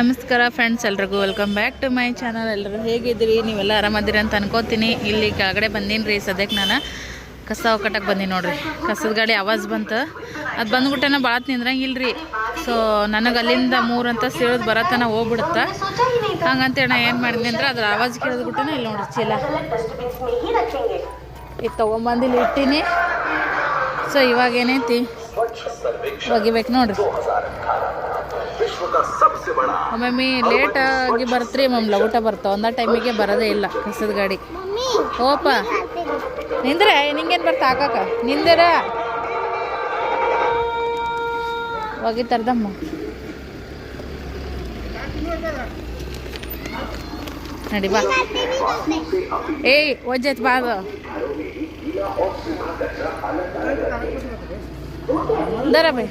ನಮಸ್ಕಾರ ಫ್ರೆಂಡ್ಸ್ ಎಲ್ರಿಗೂ welcome back to my channel ಎಲ್ಲರೂ ಹೇಗಿದ್ದೀರಿ? ನೀವೆಲ್ಲ ಆರಾಮದಿರಿ ಅಂತ ಅನ್ಕೋತೀನಿ. ಇಲ್ಲಿ ಕೆಳಗಡೆ ಬಂದೀನಿ ರೀ ಸದ್ಯಕ್ಕೆ ನಾನು ಕಸ ಒಕ್ಕಟಕ್ಕೆ ಬಂದೀನಿ ನೋಡಿರಿ. ಕಸದ ಗಾಡಿ ಆವಾಜ್ ಬಂತು. ಅದು ಬಂದ್ಬಿಟ್ಟನ ಭಾಳ ನಿಂದ್ರಂಗಿಲ್ಲ ಇಲ್ರಿ. ಸೊ ನನಗೆ ಅಲ್ಲಿಂದ ಮೂರು ಅಂತ ಸಿಳಿದು ಬರತನ ಹೋಗ್ಬಿಡುತ್ತೆ? ಹಂಗಂತೇಳಿ ನಾ ಏನು ಮಾಡಿದ್ನಿ ಅಂದ್ರೆ ಅದ್ರ ಆವಾಜ್ ಕೇಳಿದ್ಬಿಟ್ಟನ ಇಲ್ಲಿ ನೋಡ್ರಿ ಚೀಲ. ಇದು ತೊಗೊಂಬಂದು ಇಲ್ಲಿ ಇಟ್ಟೀನಿ. ಸೊ ಇವಾಗ ಏನೈತಿ? ಒಗಿಬೇಕು ನೋಡ್ರಿ. ಒಮ್ಮೊಮ್ಮೆ ಲೇಟ್ ಆಗಿ ಬರ್ತ್ರಿ ಮಮ್ಮಲ ಊಟ ಬರ್ತಾವ. ಒಂದ ಟೈಮಿಗೆ ಬರೋದೇ ಇಲ್ಲ ಕಸದ ಗಾಡಿ. ಓಪ. ನಿಂದ್ರೆ, ನಿಂಗೇನು ಬರ್ತಾ ಹಾಕಾಕ ನಿಂದಿರ? ಒಗಿತಾರ್ದಮ್ಮ ನಡಿ, ಬಾ. ಏಯ್ ಒಜ್ಜೈತ್ ಬಾ ಅದು. दरा भाई।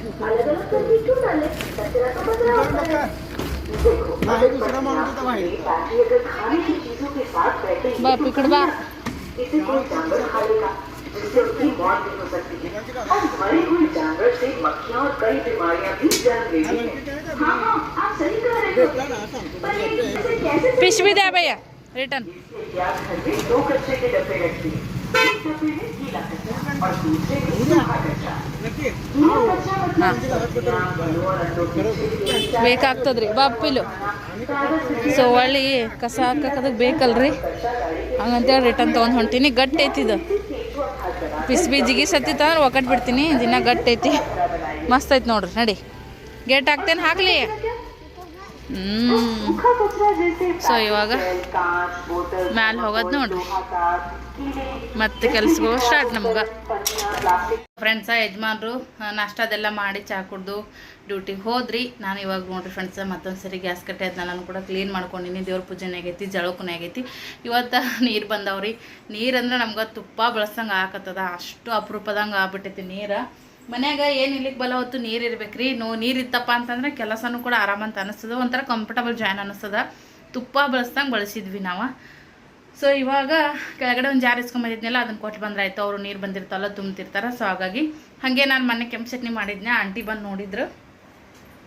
बा पिकड़वा भी पिश भी दे भैया रिटर्न दो के डब्बे रखे ಬೇಕಾಗ್ತದ್ರಿ. ಬಾಪಿಲು ಸೊ, ಒಳ್ಳಿ ಕಸ ಹಾಕಕ್ಕೆ ಬೇಕಲ್ರಿ? ಹಂಗಂತೇಳಿ ರಿಟರ್ನ್ ತೊಗೊಂಡು ಹೊಂಟೀನಿ. ಗಟ್ಟಿ ಐತಿದು ಪಿಸ್ ಬೀಜಿಗೆ ಸತ್ತಿತ್ತ ಅಂದ್ರೆ ಒಕ್ಕಟ್ ಬಿಡ್ತೀನಿ. ದಿನ ಗಟ್ಟಿ ಐತಿ. ಮಸ್ತ್ ಐತಿ ನೋಡ್ರಿ. ನಡಿ. ಗೇಟ್ ಹಾಕ್ತೇನೆ? ಹಾಕ್ಲಿ. ಹ್ಞೂ ಸೊ, ಇವಾಗ ಮ್ಯಾಲೆ ಹೋಗೋದ್ ನೋಡ್ರಿ. ಮತ್ತೆ ಕೆಲ್ಸಗಳು ಸ್ಟಾರ್ಟ್ ನಮ್ಗೆ. ಫ್ರೆಂಡ್ಸ ಯಜಮಾನ್ರು ನಾಷ್ಟ ಅದೆಲ್ಲ ಮಾಡಿ ಚಾ ಕುಡ್ದು ಡ್ಯೂಟಿಗೆ ಹೋದ್ರಿ. ನಾನು ಇವಾಗ ನೋಡ್ರಿ ಫ್ರೆಂಡ್ಸ ಮತ್ತೊಂದು ಸರಿ ಗ್ಯಾಸ್ ಕಟ್ಟೆ ಅದನ್ನ ನಾನು ಕೂಡ ಕ್ಲೀನ್ ಮಾಡ್ಕೊಂಡಿನಿ. ದೇವ್ರ ಪೂಜೆನೇ ಆಗೈತಿ, ಜಳಕುನೇ ಆಗೈತಿ. ಇವತ್ತು ನೀರು ಬಂದವ್ರಿ. ನೀರಂದ್ರೆ ನಮ್ಗೆ ತುಪ್ಪ ಬಳಸಂಗೆ ಹಾಕತ್ತದ ಅಷ್ಟು ಅಪರೂಪದಂಗೆ ಆಗ್ಬಿಟ್ಟೈತಿ ನೀರು. ಮನ್ಯಾಗ ಏನು ಇಲ್ಲಿಗೆ ಬಲ ಹೊತ್ತು ನೀರು ಇರ್ಬೇಕ್ರಿ. ನೋ ನೀರು ಇತ್ತಪ್ಪ ಅಂತಂದ್ರೆ ಕೆಲಸನೂ ಕೂಡ ಆರಾಮಂತ ಅನಿಸ್ತದ. ಒಂಥರ ಕಂಫರ್ಟಬಲ್ ಜಾಯ್ನ್ ಅನಿಸ್ತದ. ತುಪ್ಪ ಬಳಸ್ದಂಗೆ ಬಳಸಿದ್ವಿ ನಾವು. ಸೊ ಇವಾಗ ಕೆಳಗಡೆ ಒಂದು ಜಾರ್ ಇಸ್ಕೊಂಬಂದಿದ್ನಲ್ಲ ಅದನ್ನ ಕೊಟ್ಟು ಬಂದ್ರಾಯ್ತು. ಅವರು ನೀರು ಬಂದಿರ್ತಾವಲ್ಲ ತುಂಬ್ತಿರ್ತಾರೆ ಸೊ ಹಾಗಾಗಿ ಹಾಗೆ ನಾನು ಮೊನ್ನೆ ಕೆಂಪು ಚಟ್ನಿ ಮಾಡಿದ್ನೆ. ಆಂಟಿ ಬಂದು ನೋಡಿದ್ರು.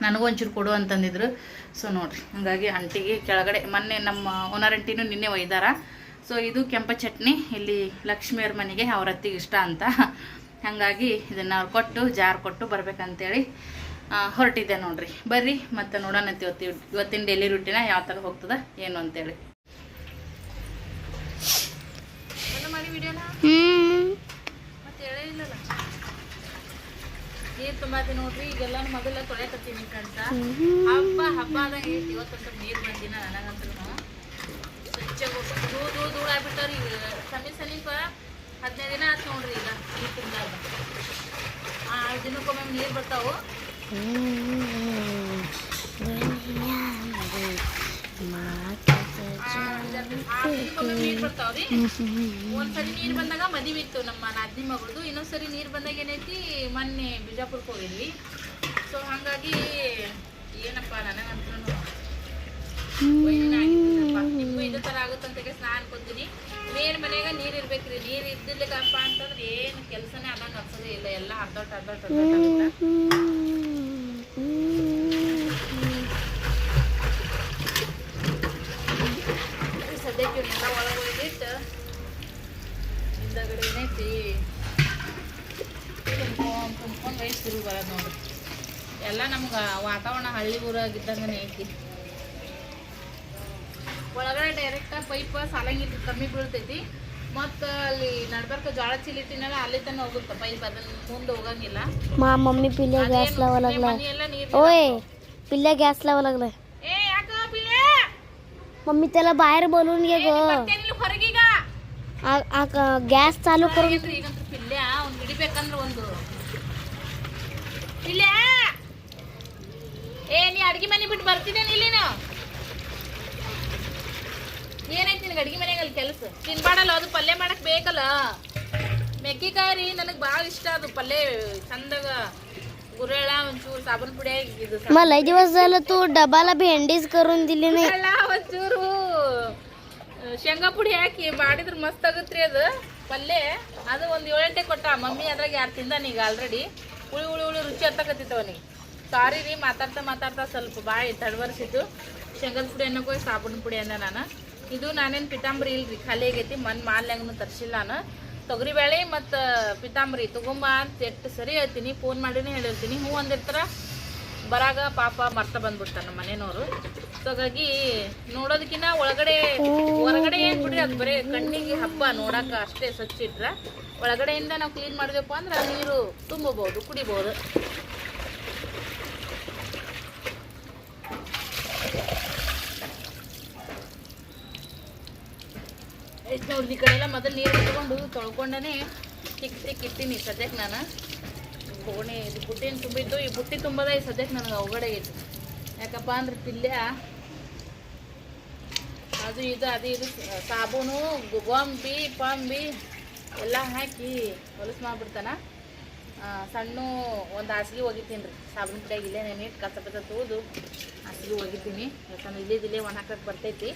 ನನಗೂ ಒಂಚೂರು ಕೊಡು ಅಂತಂದಿದ್ರು. ಸೊ ನೋಡಿರಿ. ಹಾಗಾಗಿ ಆಂಟಿಗೆ ಕೆಳಗಡೆ ಮೊನ್ನೆ ನಮ್ಮ ಓನರ್ ನಿನ್ನೆ ಒಯ್ದಾರ. ಸೊ ಇದು ಕೆಂಪ ಚಟ್ನಿ. ಇಲ್ಲಿ ಲಕ್ಷ್ಮಿಯವ್ರ ಮನೆಗೆ ಅವ್ರ ಅತ್ತಿಗೆ ಇಷ್ಟ ಅಂತ. ಹಾಗಾಗಿ ಇದನ್ನು ಅವ್ರು ಕೊಟ್ಟು, ಜಾರ್ ಕೊಟ್ಟು ಬರ್ಬೇಕಂತೇಳಿ ಹೊರಟಿದ್ದೆ ನೋಡ್ರಿ. ಬರ್ರಿ, ಮತ್ತೆ ನೋಡೋಣ ಇವತ್ತು ಇವತ್ತಿನ ಡೈಲಿ ರುಟೀನ ಯಾವ ಥರ ಹೋಗ್ತದೆ, ಏನು ಅಂತೇಳಿ ಮಾಡಿ ವಿಡಿಯೋನ ಮತ್ತೆ ಹೇಳೇ ಇಲ್ಲಲ್ಲ ನೀರು ತುಂಬಾತಿ ನೋಡ್ರಿ ಈಗೆಲ್ಲ ಮೊದಲ ತೊಳೆಕತ್ತೀನಿ ಕಂತ ಹಬ್ಬ ಹಬ್ಬ ಆದಾಗ ಐತಿ. ಇವತ್ತಂತೂ ನೀರು ಬಂದಿನ ನನಗಂತೂ ಸ್ವಚ್ಛ ದೂರ ದೂರ ದೂರ ಆಗ್ಬಿಟ್ಟವ್ರಿ ಈಗ. ಸಮೀಪ ಸಮೀಪ ಹದಿನೈದು ದಿನ ಆಯ್ತು ನೋಡ್ರಿ ಈಗ ನೀರು ತುಂಬ್ದಾಗ ಆ ದಿನಕ್ಕೊಮ್ಮೆ ನೀರು ಬರ್ತಾವು ನೀರು ಬರ್ತಾವ್ರಿ ಒಂದ್ಸರಿ ನೀರ್ ಬಂದಾಗ ಮದುವೆ ಇತ್ತು ನಮ್ಮ ನಾದಿನಿ ಮಗಳದು. ಇನ್ನೊಂದ್ಸರಿ ನೀರ್ ಬಂದಾಗ ಏನೈತಿ, ಮೊನ್ನೆ ಬಿಜಾಪುರಕ್ಕೆ ಹೋಗಿದ್ವಿ. ಸೊ ಹಾಗಾಗಿ ಏನಪ್ಪ ನನಗಂತೂ ನಿಮ್ಗೂ ಇದೇ ತರ ಆಗುತ್ತಂತ ನಾ ಅನ್ಕೊಂತೀನಿ. ಮೇನ್ ಮನೆಯಾಗ ನೀರ್ ಇರ್ಬೇಕ್ರಿ. ನೀರ್ ಇದ್ದಿಲ್ಲಕಪ್ಪ ಅಂತಂದ್ರೆ ಏನ್ ಕೆಲ್ಸನೇ ಅದ ಅನ್ಸೋದೇ ಇಲ್ಲ. ಎಲ್ಲ ಅರ್ಧೋಟ್ ಅರ್ಧೋಟ್ ಅರ್ಧೋಟ್ ಆಗುತ್ತೆ ಸದ್ಯಕ್ಕೆ ಇವನ್ನೆಲ್ಲ ಒಳಗೆ ಒಯ್ದಿಟ್ಟು ಹಿಂದಗಡೆ ಏನೈತಿ ತುಂಬ್ಕೊಂಡು ತುಂಬ್ಕೊಂಡು ನೋಡಿ ಎಲ್ಲ ನಮ್ಗೆ ವಾತಾವರಣ ಹಳ್ಳಿ ಊರಾಗಿದ್ದಂಗೆ ಐತಿ ಒಳಗಡೆ ಡೈರೆಕ್ಟಾಗಿ ಪೈಪ್ ಸಾಲಂಗಿಟ್ಟು ಕಮ್ಮಿ ಬೀಳ್ತೈತಿ. ಮತ್ತೆ ಅಲ್ಲಿ ನಡ್ಬರ್ಕ ಜೋಳ ಚೀಲಿಟ್ಟಿನಲ್ಲ ಅಲ್ಲಿ ತನಕ ಹೋಗುತ್ತೆ ಪೈಪ್ ಅದನ್ನ ಮುಂದೆ ಹೋಗಂಗಿಲ್ಲ. ಮಾ ಮಮ್ಮಿ ಪಿಲ್ಲೆ ಗ್ಯಾಸ್ ಲವಲಗ್ಲ ಓಯ್ ಪಿಲ್ಲೆ ಗ್ಯಾಸ್ ಲವಲಗ್ಲ मम्मी त्याला बाहेर बोलवून घे ग ಬರ್ತೇನಿಲ್ಲ ಹೊರಗೀಗ गॅस चालू करून ಆಗೈತ್ರಿ ಈಗಂತೂ ಪಿಲ್ಯ ಅವ್ನು ಹಿಡಿಬೇಕಂದ್ರೆ ಒಂದು ಪಿಲ್ಯ ಏ ನೀ ಅಡ್ಗೆ ಮನೆ ಬಿಟ್ಟು ಬರ್ತಿದ್ದೇನೆ ಇಲ್ಲಿ ನಾವು ಏನೈತಿ ನಿನಗೆ ಅಡ್ಗೆ ಮನೆಗೆ ಅಲ್ಲಿ ಕೆಲಸ ತಿನ್ಬಾಡಲ್ಲ ಅದು ಪಲ್ಯ ಮಾಡಕ್ ಬೇಕಲ್ಲ ಮೆಕ್ಕಿಕಾಯಿ ರೀ ನನಗೆ ಭಾಳ ಇಷ್ಟ ಅದು ಪಲ್ಯ ಚಂದಾಗ ಗುರೆಳ ಒಂಚೂರು ಸಾಬೂನ್ ಪುಡಿ ಇದು मग लय दिवस झालं तू डबाला भेंडीच करून दिली नाही ಗುರೆಳ ಒಂಚೂರು ಆ, ಶೇಂಗಾ ಪುಡಿ ಹಾಕಿ ಮಾಡಿದ್ರೆ ಮಸ್ತ್ ಆಗತ್ರಿ ಅದು ಪಲ್ಯ ಅದು ಒಂದು ಏಳೆಂಟೆ ಕೊಟ್ಟ ಮಮ್ಮಿ ಅದ್ರಾಗ ಯಾರು ತಿಂದಾನ ಈಗ ಆಲ್ರೆಡಿ ಹುಳಿ ಹುಳಿ ಹುಳಿ ರುಚಿ ಹತ್ತಕತ್ತಿತ್ತು ಅವನಿಗೆ ಸಾರಿ ರೀ ಮಾತಾಡ್ತಾ ಮಾತಾಡ್ತಾ ಸ್ವಲ್ಪ ಬಾಯಿ ತಡವರ್ಸಿದ್ದು ಶೇಂಗದ ಪುಡಿ ಅನ್ನೋಕೆ ಸಾಬೂನ್ ಪುಡಿ ಅಂದ ನಾನು ಇದು ನಾನೇನು ಪಿತಾಂಬರಿ ಇಲ್ರಿ ಖಾಲಿ ಆಗೈತಿ ಮನ್ ಮಾಲ್ಯಾಗನು ತರ್ಸಿಲ್ಲ ನಾನು ತೊಗರಿಬೇಳೆ ಮತ್ತು ಪಿತಾಂಬರಿ. ತಗೊಂಬ ಅಂತ ಎಷ್ಟು ಸರಿ ಹೇಳ್ತೀನಿ. ಫೋನ್ ಮಾಡಿನೇ ಹೇಳಿರ್ತೀನಿ. ಹೂ ಅಂದಿರ್ತಾರ? ಬರಾಗ ಪಾಪ ಮರ್ತ ಬಂದ್ಬಿಡ್ತಾರ ನಮ್ಮ ಮನೆಯವರು. ಹಾಗಾಗಿ ನೋಡೋದಕ್ಕಿಂತ ಒಳಗಡೆ, ಹೊರಗಡೆ ಏನು ಬಿಡ್ರಿ, ಅದು ಬರೀ ಕಣ್ಣಿಗೆ ಹಬ್ಬ ನೋಡಕ ಅಷ್ಟೇ ಸ್ವಚ್ಛ ಇಟ್ರ ಒಳಗಡೆಯಿಂದ ನಾವು ಕ್ಲೀನ್ ಮಾಡಿದೆಪ್ಪ ಅಂದ್ರೆ ನೀರು ತುಂಬಬಹುದು ಕುಡಿಬಹುದು ಈ ಕಡೆ ಎಲ್ಲ ಮೊದಲು ನೀರು ಇಟ್ಕೊಂಡು ತೊಳ್ಕೊಂಡೇ ತಿಕ್ ತಿಕ್ ಇಟ್ಟಿನಿ ಸದ್ಯಕ್ಕೆ ನಾನು. ಕೋಣೆ ಇದು ಬುಟ್ಟಿನ ತುಂಬಿದ್ದು ಈ ಬುಟ್ಟಿ ತುಂಬದ ಈ ಸದ್ಯಕ್ಕೆ ನನಗೆ ಅವಗಡೆ ಐತಿ ಯಾಕಪ್ಪ ಅಂದ್ರೆ ಪಿಲ್ಯ, ಅದು ಇದು ಅದು ಇದು, ಸಾಬೂನು ಗೊಂಬಿ ಪಾಂಬಿ ಎಲ್ಲ ಹಾಕಿ ಹೊಲಸು ಮಾಡ್ಬಿಡ್ತಾನ. ಸಣ್ಣ ಒಂದು ಹಾಸಿಗೆ ಒಗಿತೀನಿ ರೀ. ಸಾಬೂನು ಕಡೆಗೆ ಇಲ್ಲೇ ನೆನೆ ಕಸ ಕಸ ತೂದು ಹಾಸಿಗೆ ಒಗಿತೀನಿ ಯಾಕಂದ್ರೆ ಇಲ್ಲೇ ಒಣ ಹಾಕಕ್ಕೆ ಬರ್ತೈತಿ.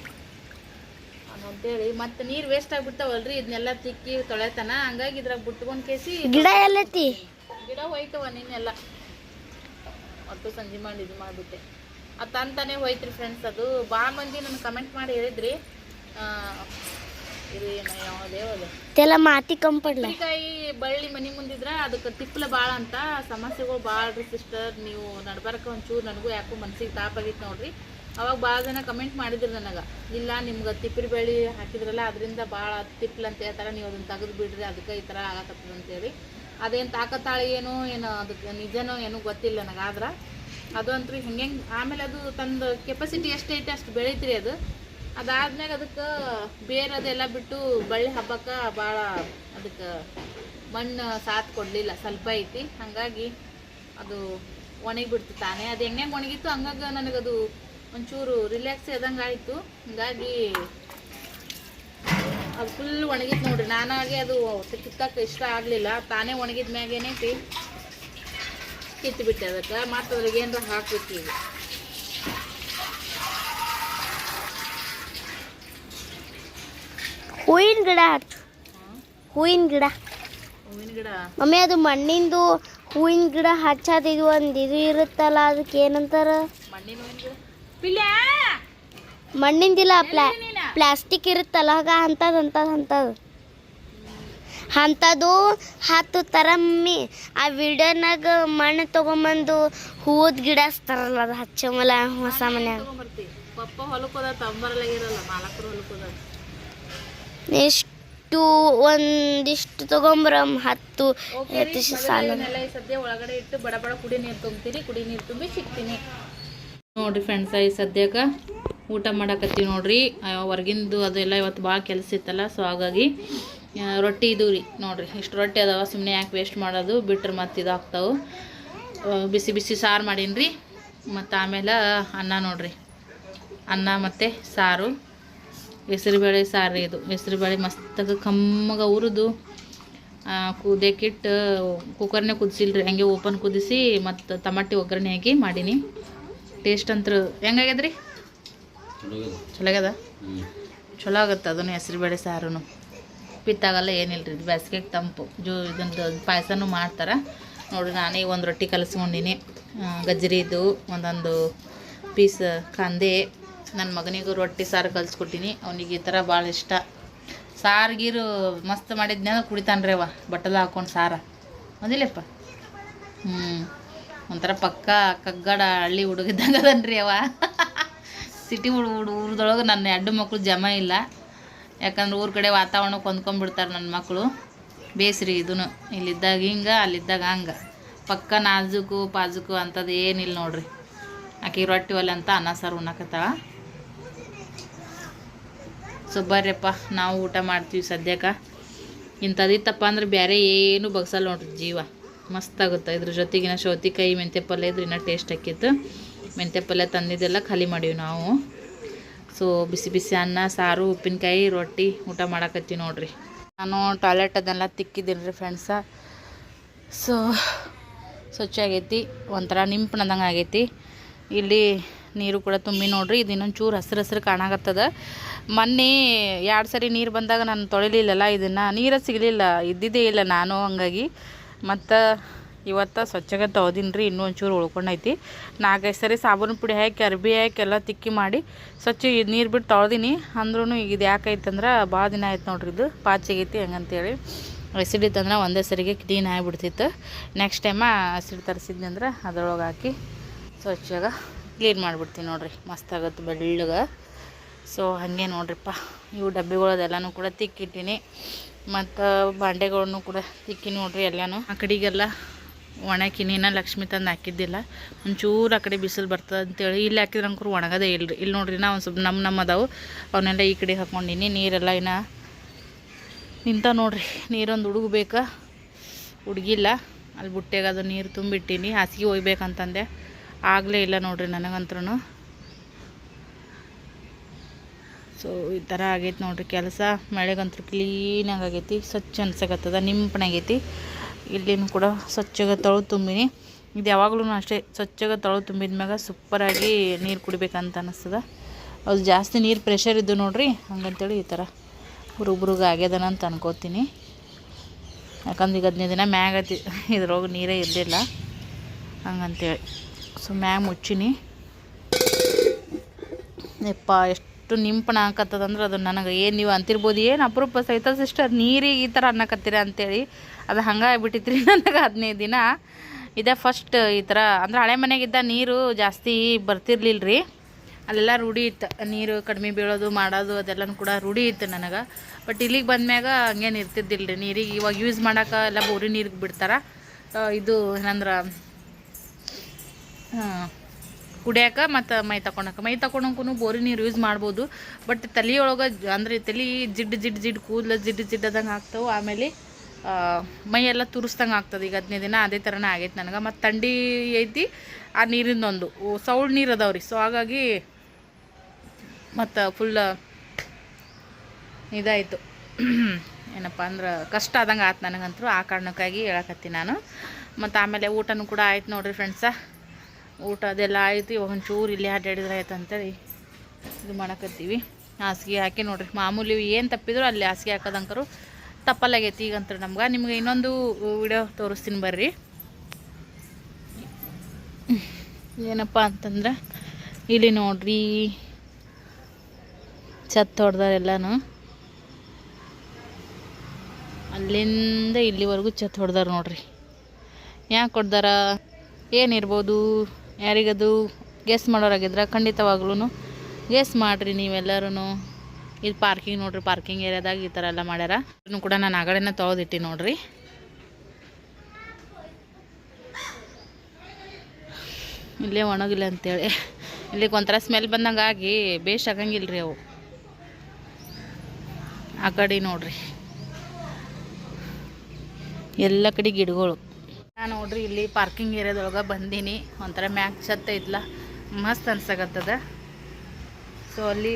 ಅಂತೇಳಿ ಮತ್ತೆ ನೀರು ವೇಸ್ಟ್ ಆಗಿಬಿಡ್ತಾವಲ್ರಿ ಇದನ್ನೆಲ್ಲ ತಿಕ್ಕಿ ತೊಳೆತನ. ಹಂಗಾಗಿ ಇದ್ರಾಗ ಬಿಟ್ಕೊಂಡು ಕೇಸಿ ಗಿಡ ಎಲ್ಲೈತಿ ಗಿಡ ಹೋಯ್ತವ ನಿನ್ನೆಲ್ಲ. ಒಟ್ಟು ಸಂಜೆ ಮಾಡಿ ಇದು ಮಾಡ್ಬಿಟ್ಟೆ. ಅದು ತಂತಾನೆ ಹೋಯ್ತ್ರಿ ಫ್ರೆಂಡ್ಸ್ ಅದು. ಭಾಳ ಮಂದಿ ನನ್ನ ಕಮೆಂಟ್ ಮಾಡಿ ಹೇಳಿದ್ರಿ. ಆ, ಇದು ಏನು ಯಾವುದೇ ಅದು ಮಾತಿ ಕಂಪಡ್ಲ. ಕುರಿಕಾಯಿ ಬಳ್ಳಿ ಮನಿ ಮುಂದಿದ್ರ ಅದಕ್ಕೆ ತಿಪ್ಪಲ ಬಾಳ ಅಂತ. ಸಮಸ್ಯೆಗಳು ಬಾಳ್ರಿ ರೀ ಸಿಸ್ಟರ್ ನೀವು ನಡ್ಬಾರಕ ಒಂಚೂರು ನನಗೂ ಯಾಕೋ ಮನ್ಸಿಗೆ ತಾಪಾಗಿತ್ತು ನೋಡ್ರಿ. ಅವಾಗ ಭಾಳ ಜನ ಕಮೆಂಟ್ ಮಾಡಿದ್ರು ನನಗೆ. ಇಲ್ಲ, ನಿಮ್ಗೆ ತಿಪ್ಪಿರಿ ಬೆಳೆ ಹಾಕಿದ್ರಲ್ಲ, ಅದರಿಂದ ಭಾಳ ತಿಪ್ಪಲ್ ಅಂತ ಹೇಳ್ತಾರೆ ನೀವು ಅದನ್ನ ತೆಗೆದು ಬಿಡ್ರಿ, ಅದಕ್ಕೆ ಈ ಥರ ಆಗತ್ತದ ಅಂತೇಳಿ. ಅದೇನು ತಾಕತ್ತಾಳಿ ಏನೋ, ಏನು ಅದಕ್ಕೆ ನಿಜನೋ, ಏನೋ ಗೊತ್ತಿಲ್ಲ ನನಗಾದ್ರೆ ಅದಂತೂ ಹೆಂಗೆ ಆಮೇಲೆ ಅದು ತಂದು ಕೆಪಾಸಿಟಿ ಎಷ್ಟೈತೆ ಅಷ್ಟು ಬೆಳೀತ್ರಿ ಅದು. ಅದಾದ್ಮೇಲೆ ಅದಕ್ಕೆ ಬೇರೆ ಅದೆಲ್ಲ ಬಿಟ್ಟು ಬಳ್ಳಿ ಹಬ್ಬಕ್ಕೆ ಭಾಳ ಅದಕ್ಕೆ ಮಣ್ಣು ಸಾತ್ ಕೊಡಲಿಲ್ಲ, ಸ್ವಲ್ಪ ಐತಿ. ಹಾಗಾಗಿ ಅದು ಒಣಗಿಬಿಡ್ತು ತಾನೇ. ಅದು ಹೆಂಗೆ ಒಣಗಿತ್ತು ಹಂಗಾಗಿ ನನಗದು ಒಂಚೂರು ರಿಲ್ಯಾಕ್ಸ್ ಆದಂಗೆ ಆಯಿತು. ಹಂಗಾಗಿ ಅದು ಫುಲ್ ಒಣಗಿತ್ತು ನೋಡ್ರಿ. ನಾನಾಗೆ ಅದು ಕಿತ್ತಕ್ಕೆ ಇಷ್ಟ ಆಗಲಿಲ್ಲ. ತಾನೇ ಒಣಗಿದ ಮ್ಯಾಗ ಏನೈತಿ ಕಿತ್ತುಬಿಟ್ಟೆ ಅದಕ್ಕೆ. ಮತ್ತು ಅದ್ರಾಗ ಏನರ ಹಾಕ್ಬೇಕು ಈಗ. ಹೂವಿನ ಗಿಡ ಹಾಕ್ತು ಹೂವಿನ ಗಿಡ. ಹೂವಿನ ಗಿಡ. ಮಮ್ಮಿ ಅದು ಮಣ್ಣಿಂದು ಹೂವಿನ ಗಿಡ ಹಚ್ಚೋದು ಇದು ಒಂದು ಇದು ಇರುತ್ತಲ್ಲ ಅದಕ್ಕೆ ಏನಂತಾರ? ಮಣ್ಣಿನ ಹೂವಿನ ಗಿಡ? ಮಣ್ಣಿಂದಿಲ್ಲ ಪ್ಲಾ ಪ್ಲಾಸ್ಟಿಕ್ ಇರುತ್ತಲ್ಲ ಆಗ ಅಂಥದ್ದು ಅಂಥದ್ದು ಅಂಥದ್ದು ಅಂಥದ್ದು ಹತ್ತು ಥರ ಮಮ್ಮಿ. ಆ ವಿಡಿಯೋನಾಗ ಮಣ್ಣು ತೊಗೊಂಬಂದು ಹೂವದ ಗಿಡ ಹಚ್ತಾರಲ್ಲ ಅದು ಹಚ್ಚಮಲ್ಲ ಹೊಸ ಮನ್ಯಾಗ. ಎಷ್ಟು ಒಂದಿಷ್ಟು ತೊಗೊಂಬರಮ್ ಹತ್ತು. ಎತ್ತು ಸಾಲ ಸದ್ಯ ಒಳಗಡೆ ಇಟ್ಟು ಬಡ ಬಡ ಕುಡಿ ನೀರು ತುಂಬ್ತೀನಿ ಕುಡಿ ನೀರು ತುಂಬಿ ಸಿಗ್ತೀನಿ. ನೋಡ್ರಿ ಫ್ರೆಂಡ್ಸ ಈ ಸದ್ಯಕ್ಕೆ ಊಟ ಮಾಡಕತ್ತೀವಿ ನೋಡ್ರಿ. ಹೊರಗಿಂದು ಅದೆಲ್ಲ ಇವತ್ತು ಭಾಳ ಕೆಲಸ ಇತ್ತಲ್ಲ ಸೊ ಹಾಗಾಗಿ ರೊಟ್ಟಿ ಇದು ರೀ ನೋಡ್ರಿ. ಇಷ್ಟು ರೊಟ್ಟಿ ಅದಾವ ಸುಮ್ಮನೆ ಯಾಕೆ ವೇಸ್ಟ್ ಮಾಡೋದು, ಬಿಟ್ರೆ ಮತ್ತು ಇದು ಹಾಕ್ತಾವೆ ಬಿಸಿ ಬಿಸಿ ಸಾರು ಮಾಡೀನಿ ರೀ ಮತ್ತು ಆಮೇಲೆ ಅನ್ನ ನೋಡ್ರಿ. ಅನ್ನ ಮತ್ತು ಸಾರು. ಹೆಸರುಬೇಳೆ ಸಾರು ಇದು. ಹೆಸರುಬೇಳೆ ಮಸ್ತಾಗ ಕಮ್ಮಗ ಉರಿದು ಕುದಿಯಕ್ಕಿಟ್ಟು ಕುಕ್ಕರ್ನೇ ಕುದಿಸಿಲ್ರಿ. ಹಂಗೆ ಓಪನ್ ಕುದಿಸಿ ಮತ್ತು ಟಮಾಟಿ ಒಗ್ಗರಣೆ ಹಾಕಿ ಮಾಡೀನಿ. ಟೇಸ್ಟ್ ಅಂತೂ ಹೆಂಗಾಗ್ಯದ್ರಿ? ಚಲೋ ಆಗ್ಯದ ಚಲೋ ಆಗುತ್ತೆ ಅದನ್ನು ಹೆಸರುಬೇಳೆ ಸಾರು ಪಿತ್ತಾಗಲ್ಲ ಏನಿಲ್ಲ ರೀ ಬೇಸಿಗೆಗೆ ತಂಪು. ಜೂ ಇದೊಂದು ಪಾಯಸನೂ ಮಾಡ್ತಾರೆ. ನೋಡಿರಿ ನಾನೇ ಒಂದು ರೊಟ್ಟಿ ಕಲಸ್ಕೊಂಡಿನಿ. ಗಜ್ಜರಿದು ಒಂದೊಂದು ಪೀಸ್ ಕಾಂದೆ. ನನ್ನ ಮಗನಿಗೂ ರೊಟ್ಟಿ ಸಾರು ಕಲಿಸ್ಕೊಟ್ಟಿನಿ. ಅವನಿಗೆ ಈ ಥರ ಭಾಳ ಇಷ್ಟ. ಸಾರು ಗೀರು ಮಸ್ತ್ ಮಾಡಿದ್ನೇ ಕುಡಿತಾನ್ರಿ ಅವ ಬಟ್ಟಲ ಹಾಕೊಂಡು ಸಾರ. ಒಂದಿಲ್ಲಪ್ಪ ಹ್ಞೂ ಒಂಥರ ಪಕ್ಕ ಕಗ್ಗಡ ಹಳ್ಳಿ ಹುಡುಗಿದ್ದಂಗೆ ಅದನ್ರಿ ಅವ. ಸಿಟಿ ಹುಡು ಊರದೊಳಗೆ ನನ್ನ ಎರಡು ಮಕ್ಕಳು ಜಮ ಇಲ್ಲ. ಯಾಕಂದ್ರೆ ಊರ ಕಡೆ ವಾತಾವರಣ ಹೊಂದ್ಕೊಂಡ್ಬಿಡ್ತಾರೆ ನನ್ನ ಮಕ್ಕಳು ಬೇಸ್ರಿ ಇದೂ ಇಲ್ಲಿದ್ದಾಗ ಹಿಂಗೆ, ಅಲ್ಲಿದ್ದಾಗ ಹಂಗೆ. ಪಕ್ಕ ನಾಜುಕು, ಪಾಜುಕು ಅಂಥದ್ದು ಏನಿಲ್ಲ ನೋಡ್ರಿ. ಆಕೆ ರೊಟ್ಟಿ ಒಲೆ ಅಂತ ಅನ್ನ, ಸಾರು ಉಣ್ಣಕತ್ತಾವ ಸೊ ಬರ್ರಿಯಪ್ಪ ನಾವು ಊಟ ಮಾಡ್ತೀವಿ ಸದ್ಯಕ್ಕೆ ಇಂಥದ್ದಿತ್ತಪ್ಪ ಅಂದ್ರೆ ಬೇರೆ ಏನು ಬಗ್ಸಲ್ಲ ನೋಡ್ರಿ ಜೀವ. ಮಸ್ತ್ ಆಗುತ್ತೆ ಇದ್ರ ಜೊತೆಗಿನ ಸೌತಿಕಾಯಿ ಮೆಂತ್ಯ ಪಲ್ಯ ಇದ್ರೆ ಇನ್ನೂ ಟೇಸ್ಟ್ ಆಕ್ಕಿತ್ತು ಮೆಂತ್ಯ ಪಲ್ಯ ತಂದಿದ್ದೆಲ್ಲ ಖಾಲಿ ಮಾಡೀವಿ ನಾವು. ಸೊ ಬಿಸಿ ಬಿಸಿ ಅನ್ನ, ಸಾರು, ಉಪ್ಪಿನಕಾಯಿ, ರೊಟ್ಟಿ ಊಟ ಮಾಡಕತ್ತೀವಿ ನೋಡ್ರಿ. ನಾನು ಟಾಯ್ಲೆಟ್ ಅದೆಲ್ಲ ತಿಕ್ಕಿದ್ದೀನಿ ರೀ ಫ್ರೆಂಡ್ಸ ಸೊ ಸ್ವಚ್ಛ ಆಗೈತಿ ಒಂಥರ ನಿಂಪನದಂಗೆ ಆಗೈತಿ. ಇಲ್ಲಿ ನೀರು ಕೂಡ ತುಂಬಿ ನೋಡ್ರಿ, ಇದು ಇನ್ನೊಂದು ಚೂರು ಹಸಿರು ಹಸಿರು ಕಾಣಾಕತ್ತದ. ಮೊನ್ನೆ ಎರಡು ಸರಿ ನೀರು ಬಂದಾಗ ನಾನು ತೊಳಿಲಿಲ್ಲಲ್ಲ, ಇದನ್ನು ನೀರು ಸಿಗಲಿಲ್ಲ, ಇದ್ದಿದ್ದೇ ಇಲ್ಲ ನಾನು ಹಂಗಾಗಿ. ಮತ್ತು ಇವತ್ತು ಸ್ವಚ್ಛಗೆ ತೊಳ್ದೀನಿ ರೀ ಇನ್ನೂ ಒಂಚೂರು ಉಳ್ಕೊಂಡೈತಿ. ನಾಲ್ಕೈದು ಸರಿ ಸಾಬೂನು ಪುಡಿ ಹಾಕಿ, ಅರ್ಬಿ ಹಾಕಿ, ಎಲ್ಲ ತಿಕ್ಕಿ ಮಾಡಿ, ಸ್ವಚ್ಛ ನೀರು ಬಿಟ್ಟು ತೊಳ್ದೀನಿ. ಅಂದ್ರೂ ಇದು ಯಾಕೈತಂದ್ರೆ ಭಾಳ ದಿನ ಆಯ್ತು ನೋಡ್ರಿ ಇದು. ಪಾಚಿಗೈತಿ ಹಂಗಂತೇಳಿ. ಹಸಿಡ್ ಇತ್ತಂದ್ರೆ ಒಂದೇ ಸರಿಗೆ ಕ್ಲೀನ್ ಆಗಿಬಿಡ್ತಿತ್ತು. ನೆಕ್ಸ್ಟ್ ಟೈಮ ಹಸಿಡ್ ತರಿಸಿದ್ನಿ ಅಂದ್ರೆ ಅದ್ರೊಳಗೆ ಹಾಕಿ ಸ್ವಚ್ಛಾಗ ಕ್ಲೀನ್ ಮಾಡಿಬಿಡ್ತೀನಿ ನೋಡ್ರಿ. ಮಸ್ತ್ ಆಗುತ್ತೆ ಬೆಳ್ಳಗೆ. ಸೊ ಹಾಗೆ ನೋಡ್ರಿಪ್ಪ. ಇವು ಡಬ್ಬಿಗಳದೆಲ್ಲನೂ ಕೂಡ ತಿಕ್ಕಿಟ್ಟಿನಿ. ಮತ್ತು ಬಾಂಡೆಗಳನ್ನು ಕೂಡ ತಿಕ್ಕಿ ನೋಡ್ರಿ ಎಲ್ಲಾನು. ಆ ಕಡೆಗೆಲ್ಲ ಒಣಕಿನ ಲಕ್ಷ್ಮಿ ತಂದು ಹಾಕಿದ್ದಿಲ್ಲ. ಒಂಚೂರು ಆ ಕಡೆ ಬಿಸಿಲು ಬರ್ತದೆ ಅಂತೇಳಿ ಇಲ್ಲಿ ಹಾಕಿದ್ರೆ ಅಂಕರು ಒಣಗದೇ ಇಲ್ರಿ. ಇಲ್ಲಿ ನೋಡ್ರಿ ನಾ ಒಂದು ಸ್ವಲ್ಪ ನಮ್ಮ ನಮ್ಮ ಅದಾವು. ಅವನ್ನೆಲ್ಲ ಈ ಕಡೆ ಹಾಕ್ಕೊಂಡಿನಿ ನೀರೆಲ್ಲ ಇನ್ನು ನಿಂತ ನೋಡ್ರಿ. ನೀರೊಂದು ಹುಡುಗ ಬೇಕಾ ಹುಡುಗಿಲ್ಲ ಅಲ್ಲಿ ಬುಟ್ಟೆಗೆ ಅದು ನೀರು ತುಂಬಿಟ್ಟಿನಿ. ಹಾಸಿಗೆ ಒಯ್ಬೇಕಂತಂದೆ. ಆಗಲೇ ಇಲ್ಲ ನೋಡ್ರಿ ನನಗಂತ್ರೂ ಸೊ ಈ ಥರ ಆಗೈತೆ ನೋಡ್ರಿ. ಕೆಲಸ ಮಳೆಗಂತೂ ಕ್ಲೀನಾಗಿ ಆಗೈತಿ, ಸ್ವಚ್ಛ ಅನ್ಸಕತ್ತದ ನಿಂಪನಾಗೈತಿ ಇಲ್ಲಿನೂ ಕೂಡ ಸ್ವಚ್ಛಗೆ ತಳು ತುಂಬಿನಿ. ಇದು ಯಾವಾಗಲೂ ಅಷ್ಟೇ, ಸ್ವಚ್ಛಗೆ ತಳು ತುಂಬಿದ ಮ್ಯಾಗ ಸೂಪರಾಗಿ ನೀರು ಕುಡಿಬೇಕಂತ ಅನ್ನಿಸ್ತದ ಅದು ಜಾಸ್ತಿ ನೀರು ಪ್ರೆಷರ್ ಇದ್ದು ನೋಡ್ರಿ, ಹಂಗಂತೇಳಿ ಈ ಥರ ಹುರುಬ್ರುಗ ಆಗ್ಯದನ ಅಂತ ಅನ್ಕೋತೀನಿ. ಯಾಕಂದ್ರೆ ಈಗ ಹದಿನೈದು ದಿನ ಮ್ಯಾಗ ಇದ್ರೊಳಗೆ ನೀರೇ ಇರಲಿಲ್ಲ. ಹಂಗಂತೇಳಿ. ಸೊ ಮ್ಯಾಗ ಮುಚ್ಚಿನಿ. ಯಪ್ಪ, ಎಷ್ಟು ನಿಂಪಣ ಹಾಕತ್ತದಂದ್ರೆ ಅದು ನನಗೆ ಏನು ನೀವು ಅಂತಿರ್ಬೋದು, ಏನು ಅಪರೂಪ ಸಹಿತ ಸಿಸ್ಟರ್ ನೀರಿಗೆ ಈ ಥರ ಅನ್ನಕತ್ತೀರ ಅಂತೇಳಿ. ಅದು ಹಂಗೆ ಆಗ್ಬಿಟ್ಟಿತ್ತು ರೀ ನನಗೆ ಹದಿನೈದು ದಿನ. ಇದೇ ಫಸ್ಟ್ ಈ ಥರ ಅಂದ್ರೆ ಹಳೆ ಮನೆಗಿದ್ದ ನೀರು ಜಾಸ್ತಿ ಬರ್ತಿರ್ಲಿಲ್ಲ ರೀ ಅಲ್ಲೆಲ್ಲ ರೂಢಿ ಇತ್ತು. ನೀರು ಕಡಿಮೆ ಬೀಳೋದು, ಮಾಡೋದು, ಅದೆಲ್ಲನೂ ಕೂಡ ರೂಢಿ ಇತ್ತು ನನಗೆ. ಬಟ್ ಇಲ್ಲಿಗೆ ಬಂದ್ಮ್ಯಾಗ ಹಂಗೇನು ಇರ್ತಿದ್ದಿಲ್ಲ ರೀ ನೀರಿಗೆ ಇವಾಗ ಯೂಸ್ ಮಾಡೋಕೆ ಎಲ್ಲ ಬೋರಿ ನೀರಿಗೆ ಬಿಡ್ತಾರೆ. ಇದು ಏನಂದ್ರೆ, ಹಾಂ. ಕುಡಿಯಾಕ ಮತ್ತು ಮೈ ತಕೊಳಕ ಮೈ ತಕೊಳಕ್ಕೂ ಬೋರಿ ನೀರು ಯೂಸ್ ಮಾಡ್ಬೋದು. ಬಟ್ ತಲೆಯೊಳಗೆ ಅಂದರೆ ತಲೆ ಜಿಡ್ಡು ಜಿಡ್ ಜಿಡ್ ಕೂದಲು ಜಿಡ್ಡು ಜಿಡ್ಡದಂಗೆ ಆಗ್ತಾವೆ. ಆಮೇಲೆ ಮೈಯೆಲ್ಲ ಮೈ ಎಲ್ಲ ತುರಿಸ್ದಂಗೆ ಆಗ್ತದೆ. ಈಗ ಹದಿನೈದು ದಿನ ಅದೇ ಥರನೇ ಆಗೈತೆ ನನಗೆ. ಮತ್ತು ಥಂಡಿ ಐತಿ, ಆ ನೀರಿಂದೊಂದು. ಸೌಳ್ ನೀರು ಅದಾವೆ ರೀ ಸೊ ಹಾಗಾಗಿ ಮತ್ತು ಫುಲ್ ಇದಾಯಿತು. ಏನಪ್ಪ ಅಂದ್ರೆ ಕಷ್ಟ ಆದಂಗೆ ಆಯ್ತು ನನಗಂತೂ ಆ ಕಾರಣಕ್ಕಾಗಿ ಹೇಳಕತ್ತಿ ನಾನು. ಮತ್ತು ಆಮೇಲೆ ಊಟನೂ ಕೂಡ ಆಯ್ತು ನೋಡಿರಿ ಫ್ರೆಂಡ್ಸ ಊಟ ಅದೆಲ್ಲ ಆಯ್ತು, ಇವಾಗ ಒಂಚೂರು ಇಲ್ಲಿ ಅಡ್ಡಾಡಿದ್ರೆ ಆಯ್ತು ಅಂತೇಳಿ ಇದು ಮಾಡಕತ್ತೀವಿ. ಹಾಸಿಗೆ ಹಾಕಿ ನೋಡ್ರಿ, ಮಾಮೂಲಿ ಏನು ತಪ್ಪಿದ್ರು ಅಲ್ಲಿ ಹಾಸಿಗೆ ಹಾಕೋದಂಕರು ತಪ್ಪಲಾಗೈತಿ ಈಗಂತ ನಮ್ಗೆ. ನಿಮ್ಗೆ ಇನ್ನೊಂದು ವಿಡಿಯೋ ತೋರಿಸ್ತೀನಿ ಬರ್ರಿ. ಏನಪ್ಪ ಅಂತಂದ್ರೆ, ಇಲ್ಲಿ ನೋಡ್ರಿ ಛತ್ ಹೊಡ್ದಾರ ಎಲ್ಲಾನು. ಅಲ್ಲಿಂದ ಇಲ್ಲಿವರೆಗೂ ಛತ್ ಹೊಡ್ದಾರ ನೋಡ್ರಿ. ಯಾಕೆ ಹೊಡ್ದಾರ? ಏನಿರ್ಬೋದು ಯಾರಿಗದು ಗೆಸ್ ಮಾಡೋರಾಗಿದ್ರೆ ಖಂಡಿತವಾಗ್ಲೂ ಗೆಸ್ ಮಾಡಿರಿ ನೀವೆಲ್ಲರೂ ಇದು ಪಾರ್ಕಿಂಗ್ ನೋಡ್ರಿ ಪಾರ್ಕಿಂಗ್ ಏರಿಯಾದಾಗ ಈ ಥರ ಎಲ್ಲ ಮಾಡ್ಯಾರ. ಇದನ್ನು ಕೂಡ ನಾನು ಆಗಡೆನ ತೊಳೆದಿಟ್ಟು ನೋಡ್ರಿ. ಇಲ್ಲೇ ಒಣಗಿಲ್ಲ ಅಂತೇಳಿ. ಇಲ್ಲಿಗೆ ಒಂಥರ ಸ್ಮೆಲ್ ಬಂದಂಗೆ ಆಗಿ ಬೇಷ್ ಆಗಂಗಿಲ್ಲ ರೀ ಅವು. ಆ ಕಡೆ ನೋಡ್ರಿ. ಎಲ್ಲ ಕಡೆ ಗಿಡಗಳು. ನಾನು ನೋಡ್ರಿ, ಇಲ್ಲಿ ಪಾರ್ಕಿಂಗ್ ಏರಿಯಾದೊಳಗೆ ಬಂದೀನಿ. ಒಂಥರ ಮ್ಯಾಕ್ ಛತ್ತ ಐತ್ಲ. ಮಸ್ತ್ ಅನ್ಸಕತ್ತದ. ಸೊ ಅಲ್ಲಿ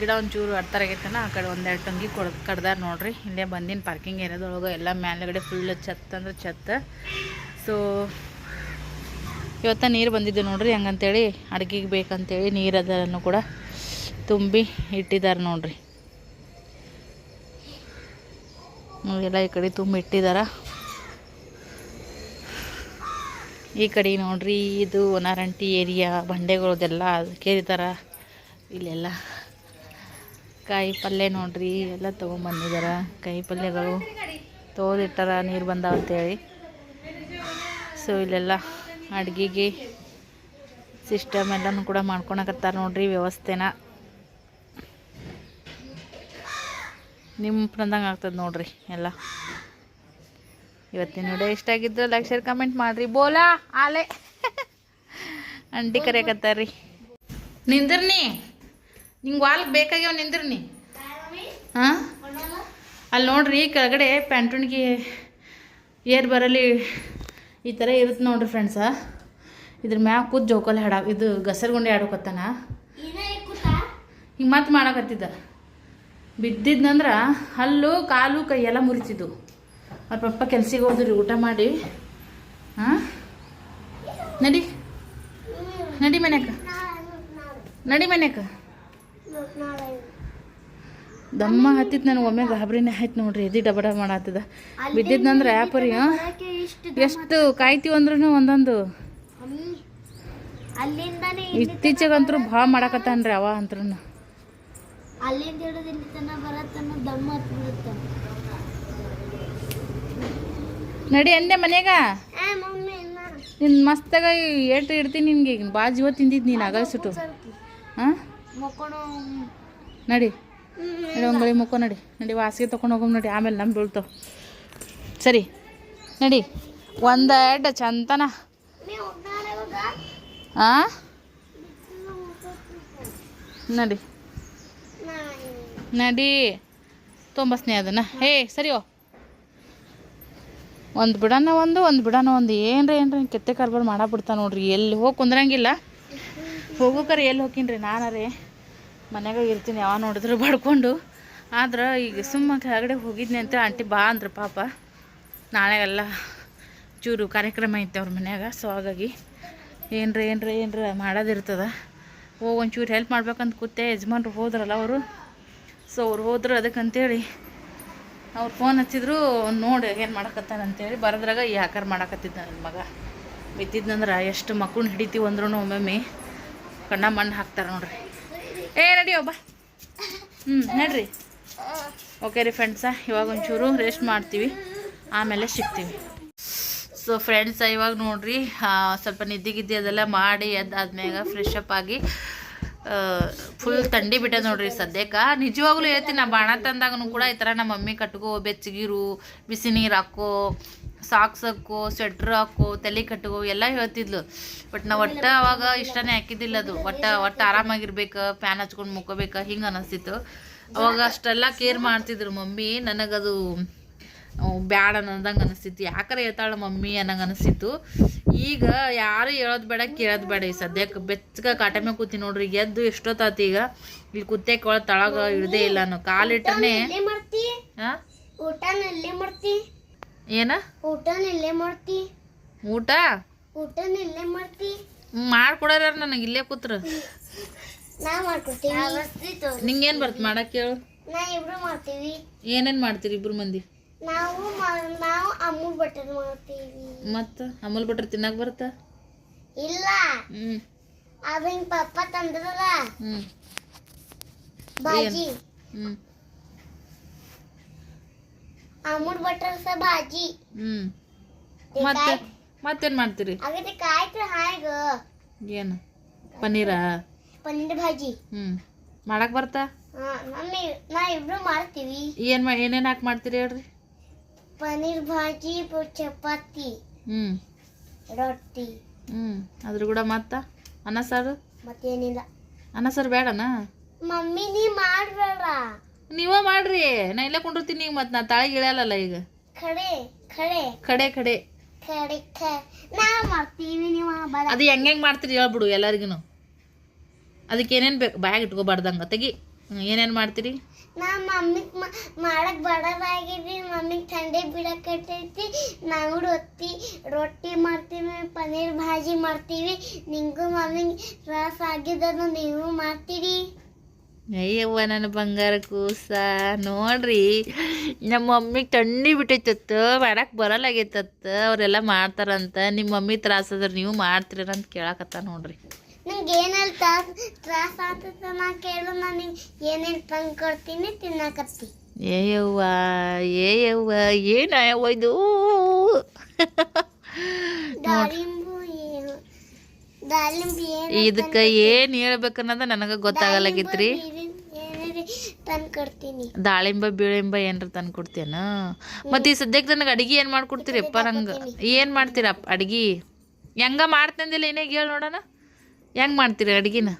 ಗಿಡ ಒಂಚೂರು ಅರ್ಥರಾಗೈತನ ಆ ಕಡೆ ಒಂದೆರಡು ಟಂಗಿ ಕೊಡ್, ಕಡ್ದಾರ ನೋಡ್ರಿ. ಇಲ್ಲೇ ಬಂದಿನ ಪಾರ್ಕಿಂಗ್ ಏರಿಯಾದೊಳಗೆ, ಎಲ್ಲ ಮೇಲ್ಗಡೆ ಫುಲ್ ಛತ್ ಅಂದ್ರೆ ಛತ್. ಸೊ ಇವತ್ತ ನೀರು ಬಂದಿದ್ದು ನೋಡ್ರಿ, ಹಂಗಂತೇಳಿ ಅಡುಗೆಗೆ ಬೇಕಂತೇಳಿ ನೀರು ಅದನ್ನು ಕೂಡ ತುಂಬಿ ಇಟ್ಟಿದ್ದಾರೆ ನೋಡ್ರಿ. ಎಲ್ಲ ಈ ಕಡೆ ತುಂಬಿ ಇಟ್ಟಿದಾರ. ಈ ಕಡೆ ನೋಡ್ರಿ, ಇದು ಒನಾರಂಟಿ ಏರಿಯಾ, ಬಂಡೆಗಳದೆಲ್ಲ ಕೇರಿತಾರ. ಇಲ್ಲೆಲ್ಲ ಕಾಯಿ ಪಲ್ಯ ನೋಡ್ರಿ, ಎಲ್ಲ ತೊಗೊಂಬಂದಿದಾರ. ಕಾಯಿ ಪಲ್ಯಗಳು ತೋದಿಟ್ಟಾರ, ನೀರು ಬಂದಾವ ಅಂತೇಳಿ. ಸೊ ಇಲ್ಲೆಲ್ಲ ಅಡ್ಗೆಗೆ ಸಿಸ್ಟಮ್ ಎಲ್ಲನೂ ಕೂಡ ಮಾಡ್ಕೊಳಕತ್ತಾರ ನೋಡ್ರಿ ವ್ಯವಸ್ಥೆನ. ನಿಂಪಂದಂಗೆ ಆಗ್ತದೆ ನೋಡ್ರಿ ಎಲ್ಲ. ಇವತ್ತಿನ ವಿಡಿಯೋ ಇಷ್ಟ ಆಗಿದ್ರೆ ಲೈಕ್ ಶೇರ್ ಕಮೆಂಟ್ ಮಾಡಿರಿ. ಬೋಲಾ ಆಲೆ. ಅಂಟಿ ಕರೆಯಕತ್ತಾರ್ರಿ ನಿಂದ್ರನಿ? ನಿಂಗೆ ವಾಲ್ಗೆ ಬೇಕಾಗ್ಯಾವ ನಿಂದಿರ್ನಿ? ಹಾಂ? ಅಲ್ಲಿ ನೋಡ್ರಿ ಕೆಳಗಡೆ ಪ್ಯಾಂಟುಣ್ಗೆ ಏರ್ ಬರಲಿ ಈ ಥರ ಇರುತ್ತೆ ನೋಡ್ರಿ ಫ್ರೆಂಡ್ಸ ಇದ್ರ ಮ್ಯಾಗ ಕೂತ್ ಜೋಕಾಲಿ ಹಾಡ ಇದು ಗಸರ್ಗುಂಡಿ ಆಡೋಕತ್ತಾನ ಹಿಂಗೆ ಮತ್ತೆ ಮಾಡಕತ್ತಿದ್ದ. ಬಿದ್ದಿದ್ನಂದ್ರೆ ಹಲ್ಲು ಕಾಲು ಕೈ ಎಲ್ಲ ಮುರಿತಿದ್ದು ಅವ್ರ ಪಪ್ಪ ಕೆಲ್ಸಿಗೆ ಹೋದ್ರಿ ಊಟ ಮಾಡಿ. ಹಾಂ ನಡಿ. ನಡಿ ಮನ್ಯಾಕ ನಡಿ ಮನ್ಯಾಕ ದಮ್ಮ ಹತ್ತಿತ್ತು ನನಗೆ ಒಮ್ಮೆ ಗಾಬರಿನೇ ಆಯ್ತು ನೋಡ್ರಿ ಎದಿ ಡಬಡ ಮಾಡತ್ತದ ಬಿದ್ದಿದ್ನಂದ್ರೆ ಆ್ಯಪರಿ ಎಷ್ಟು ಕಾಯ್ತೀವಿ ಅಂದ್ರೂ ಒಂದೊಂದು. ಇತ್ತೀಚೆಗಂತೂ ಭಾಳ ಮಾಡಾಕತ್ತಾನ್ರಿ ಅವ ಅಂತ್ರೂ ಅಲ್ಲಿಂದ ಹಿಡಿದು ಇಲ್ಲಿ ತನ ಬರತ್ತನ ದಮ್ಮ ಹತ್ ಬಿಡುತ್ತ ನಡಿ ಅಂದೆ ಮನೆಯಾಗ ಆ ಮಮ್ಮಿ ನಾ ನಿನ್ನ ಮಸ್ತಾಗ ಏಟು ಇಡ್ತೀನಿ ನಿನ್ಗೆ ಈಗ. ಭಾಳ ಜೀವ ತಿಂದಿದ್ದು ನೀನು ಅಗಲ್ಸಿಟ್ಟು ಹಾಂ ಮಕ್ಕೊಣೋ ನಡಿ. ನಡಿ ಒಂಗಳಿ ಮುಖ ನಡಿ. ನಡಿ ವಾಸಿಗೆ ತೊಗೊಂಡು ಹೋಗಮ್ ನಡಿ. ಆಮೇಲೆ ನಮ್ ಬೀಳ್ತಾವ. ಸರಿ. ನಡಿ. ಒಂದು ಎಡ್ ಚಂತನ. ಆ? ನಡಿ. ನಡಿ. ತೊಂಬಸ್ನೇ ಅದನ್ನ. ಹೇ ಸರಿಯೋ. ಒಂದು ಬಿಡನ ಒಂದು ಒಂದು ಬಿಡನ ಒಂದು. ಏನ್ರಿ ಏನ್ರಿ, ಕೆತ್ತೆ ಕಾರ್ಬಾರ್ ಮಾಡಾಬಿಡ್ತಾ ನೋಡ್ರಿ. ಎಲ್ಲಿ ಹೋಗಿ ಕುಂದ್ರಂಗಿಲ್ಲ. ಹೋಗೋಕರೆ ಎಲ್ಲಿ ಹೋಗಿನ್ರಿ ನಾನರೇ ಮನ್ಯಾಗ ಇರ್ತೀನಿ, ಯಾವ ನೋಡಿದ್ರು ಬಡ್ಕೊಂಡು. ಆದ್ರೆ ಈಗ ಸುಮ್ಮ ಕೆಳಗಡೆ ಹೋಗಿದ್ನಿ ಅಂತ ಆಂಟಿ ಬಾ ಅಂದ್ರು ಪಾಪ. ನಾಳೆಗೆಲ್ಲ ಚೂರು ಕಾರ್ಯಕ್ರಮ ಐತೆ ಅವ್ರ ಮನ್ಯಾಗ, ಸೊ ಹಾಗಾಗಿ ಏನ್ರಿ ಏನ್ರಿ, ಏನ್ರ ಮಾಡೋದಿರ್ತದ. ಹೋಗಿ ಒಂಚೂರು ಹೆಲ್ಪ್ ಮಾಡ್ಬೇಕಂತ ಕೂತೆ, ಯಜಮಾನ್ರು ಹೋದ್ರಲ್ಲ ಅವರು. ಸೊ ಅವ್ರು ಹೋದ್ರು ಅದಕ್ಕಂತೇಳಿ ಅವ್ರು ಫೋನ್ ಹಚ್ಚಿದ್ರು, ನೋಡಿ ಏನು ಮಾಡಕತ್ತಾನ? ಅಂತೇಳಿ ಬರೋದ್ರಾಗ ಈ ಆಕಾರ ಮಾಡಕತ್ತಿದ್ದ ನನ್ನ ಮಗ. ಬಿತ್ತಿದ್ನಂದ್ರೆ ಎಷ್ಟು ಮಕ್ಕಳು ಹಿಡಿತೀವಿ ಅಂದ್ರೂ ಒಮ್ಮೊಮ್ಮೆ ಕಣ್ಣ ಮಣ್ಣು ಹಾಕ್ತಾರೆ ನೋಡ್ರಿ. ಏ ನಡಿ ಒಬ್ಬ. ಹ್ಞೂ ನಡ್ರಿ. ಓಕೆ ರೀ ಫ್ರೆಂಡ್ಸ ಇವಾಗ ಒಂಚೂರು ರೆಸ್ಟ್ ಮಾಡ್ತೀವಿ. ಆಮೇಲೆ ಸಿಗ್ತೀವಿ. ಸೊ ಫ್ರೆಂಡ್ಸ ಇವಾಗ ನೋಡ್ರಿ ಸ್ವಲ್ಪ ನಿದ್ದೆ ಗಿದ್ದೆ ಅದೆಲ್ಲ ಮಾಡಿ ಎದ್ದಾದ್ಮ್ಯಾಗ ಫ್ರೆಶ್ ಅಪ್ ಆಗಿ ಫುಲ್ ತಂಡಿ ಬಿಟ್ಟೆ ನೋಡ್ರಿ ಸದ್ಯಕ್ಕೆ. ನಿಜವಾಗ್ಲೂ ಹೇಳ್ತೀನಿ, ನಾ ಬಾಣ ತಂದಾಗೂ ಕೂಡ ಈ ಥರ ನಮ್ಮ ಮಮ್ಮಿ ಕಟ್ಕೋ, ಬೆಚ್ಚಿಗಿರು, ಬಿಸಿ ನೀರು ಹಾಕೋ ಸಾಕ್ಸ್ ಹಾಕೋ ಸ್ವೆಟ್ರ್ ಹಾಕೋ, ತಲೆ ಕಟ್ಕೋ, ಎಲ್ಲ ಹೇಳ್ತಿದ್ಲು. ಬಟ್ ನಾವು ಒಟ್ಟು ಅವಾಗ ಇಷ್ಟನೇ ಹಾಕಿದ್ದಿಲ್ಲ ಅದು. ಒಟ್ಟು ಒಟ್ಟು ಆರಾಮಾಗಿರ್ಬೇಕು ಫ್ಯಾನ್ ಹಚ್ಕೊಂಡು ಮುಕ್ಕೋಬೇಕು, ಹಿಂಗೆ ಅನಿಸ್ತಿತ್ತು. ಅವಾಗ ಅಷ್ಟೆಲ್ಲ ಕೇರ್ ಮಾಡ್ತಿದ್ರು ಮಮ್ಮಿ. ನನಗದು ಬ್ಯಾಡ ಅನ್ನೋದಂಗೆ ಅನಿಸ್ತಿತ್ತು. ಯಾಕರೆ ಹೇಳ್ತಾಳೆ ಮಮ್ಮಿ ಅನ್ನಂಗೆ ಅನಿಸ್ತಿತ್ತು. ಈಗ ಯಾರು ಹೇಳೋದು ಬೇಡ ಕೇಳೋದು ಬೇಡ. ಈ ಸದ್ಯಕ್ಕೆ ಬೆಚ್ಚಗ ಕಾಟಮೆ ಕೂತಿ ನೋಡ್ರಿ ಎದ್ದು ಎಷ್ಟೊತ್ತಾತಿ ಈಗ? ಇಲ್ಲಿ ಕುತ್ತೆ ಕೊಳ ತಳಗ ಇಡದೇ ಇಲ್ಲ ನಾನು ಕಾಲಿಟ್ರೆ ಏನ? ಊಟ? ಮಾಡ್ಕೊಡ್ರ ನನಗೆ? ಇಲ್ಲೇ ಕೂತ್ರ. ನಿಂಗೇನ್ ಬರ್ತ ಮಾಡಕ್ಕೆ ಹೇಳು ಏನೇನು ಮಾಡ್ತೀರಿ ಇಬ್ರು ಮಂದಿ? ನಾವು ನಾವು ಅಮೂಲ್ ಬಟರ್ ಮಾಡ್ತೀವಿ. ಮತ್ತ? ಅಮೂಲ್ ಬಟ್ರ್ ತಿನ್ನಕ್ಕೆ ಬರುತ್ತಾ? ಇಲ್ಲ. ಹ್ಮ್. ಅದ ಹಿಂಗ್ ಪಪ್ಪ ತಂದ್ರಲ್ಲ. ಹ್ಮ್. ಬಾಜಿ. ಹ್ಞೂ ಅಮೂಲ್ ಬಟರ್ ಸ ಭಾಜಿ ಹ್ಮ್. ಮತ್ತೆ ಮತ್ತೇನ್ ಮಾಡ್ತೀರಿ? ಅದಕ್ಕೆ ಕಾಯ್ತು ಹಾಗ ಏನು? ಪನ್ನೀರಾ? ಪನ್ನೀರ್ ಭಾಜಿ ಹ್ಮ್. ಮಾಡಕ್ಕೆ ಬರ್ತಾ? ಹಾ ಮಮ್ಮಿ ನಾ ಇಬ್ರು ಮಾಡ್ತೀವಿ. ಏನ್ ಏನೇನು ಹಾಕಿ ಮಾಡ್ತೀರಿ ಹೇಳ್ರಿ? ಪನ್ನೀರ್ ಭಾಜಿ ಚಪಾತಿ ಹ್ಮ್. ರೊಟ್ಟಿ. ಹ್ಮ್. ಅದ್ರ ಕೂಡ ಮತ್ತ? ಅನ್ನ ಸಾರು? ಮತ್ತೇನಿಲ್ಲ. ಅನ್ನ ಸಾರು ಬೇಡನಾ ಮಮ್ಮಿ ನೀ ಮಾಡ್ಬೇಡ. ನೀವೇ ಮಾಡ್ರಿ. ನಾ ಇಲ್ಲೇ ಕುಂಡಿರ್ತೀನಿ ಈಗ ಮತ್ತೆ ನಾ ತಾಳಿ ಇಳಿಯಲ್ಲ ಈಗ. ಖಡೆ ಖಡೆ ಕಡೆ ಕಡೆ. ಖಡೆ ಖ ನಾ ಮಾಡ್ತೀವಿ ನೀವು ಬರ ಅದು ಹೆಂಗ್ ಹೆಂಗ್ ಮಾಡ್ತೀರಿ ಹೇಳ್ಬಿಡು ಎಲ್ಲರಿಗೂ ಅದಕ್ಕೆ ಏನೇನ್ ಬೇಕು? ಬ್ಯಾಗ್ ಇಟ್ಕೋಬಾರ್ದಂಗ. ತೆಗಿ. ಏನೇನು ಮಾಡ್ತೀರಿ? ನಾ ಮಮ್ಮಿಗ್ ಮಾಡಕ್ ಬಡದಾಗಿದ್ವಿ ಮಮ್ಮಿಗೆ ಥಂಡಿ ಬಿಡಕತ್ತೈತಿ ನಾವು ರೊಟ್ಟಿ ರೊಟ್ಟಿ ಮಾಡ್ತೀವಿ ಪನ್ನೀರ್ ಭಾಜಿ ಮಾಡ್ತೀವಿ ನಿಂಗೂ ಮಮ್ಮಿಗ್ ರಸ ಆಗಿದ್ದನ್ನು ನೀವು ಮಾಡ್ತೀರಿ. ಅಯ್ಯವ್ವ ನನ್ನ ಬಂಗಾರ ಕೂಸ. ನೋಡ್ರಿ ನಮ್ಮ ಮಮ್ಮಿಗೆ ಥಂಡಿ ಬಿಟ್ಟೈತತ್ತ ಮಾಡಕ್ಕೆ ಬರಲಾಗೈತತ್ತ ಅವರೆಲ್ಲ ಮಾಡ್ತಾರಂತ ನಿಮ್ಮ ಮಮ್ಮಿ ತ್ರಾಸದ್ರ ನೀವು ಮಾಡ್ತೀರ ಅಂತ ಕೇಳಕತ್ತ ನೋಡ್ರಿ. ನಂಗೆ ಏನಲ್ಲಿ ತ್ರಾಸ ತ್ರಾಸ ಆಗ್ತದ ನಾ ಕೇಳು ನನಗೆ ಏನೇನು ತಂದು ಕೊಡ್ತೀನಿ ತಿನ್ನಕತ್ತಿ. ಏಯವ್ವ ಏಯವ್ವ ಏನ ಇದು? ದಾಳಿಂಬು ಏನು? ದಾಳಿಂಬು ಏನು ಇದಕ್ಕೆ ಏನು ಹೇಳ್ಬೇಕನ್ನೋದು ನನಗೆ ಗೊತ್ತಾಗಲಾಗಿತ್ರಿ. ಏನೇರಿ ತಂದು ಕೊಡ್ತೀನಿ. ದಾಳಿಂಬ ಬೀಳಿಂಬ ಏನ್ರ ತಂದು ಕೊಡ್ತೇನ ಮತ್ತೆ ಈ ಸದ್ಯಕ್ಕೆ ನನಗೆ ಅಡಿಗೆ ಏನು ಮಾಡ್ಕೊಡ್ತೀರಪ್ಪ ನಂಗೆ? ಏನು ಮಾಡ್ತೀರಪ್ಪ ಅಡ್ಗೆ? ಹೆಂಗ ಮಾಡ್ತಂದಿಲ್ಲ ಏನೇ ಹೇಳಿ ನೋಡೋಣ? ಹೆಂಗೆ ಮಾಡ್ತೀರಿ ಅಡುಗೆನ?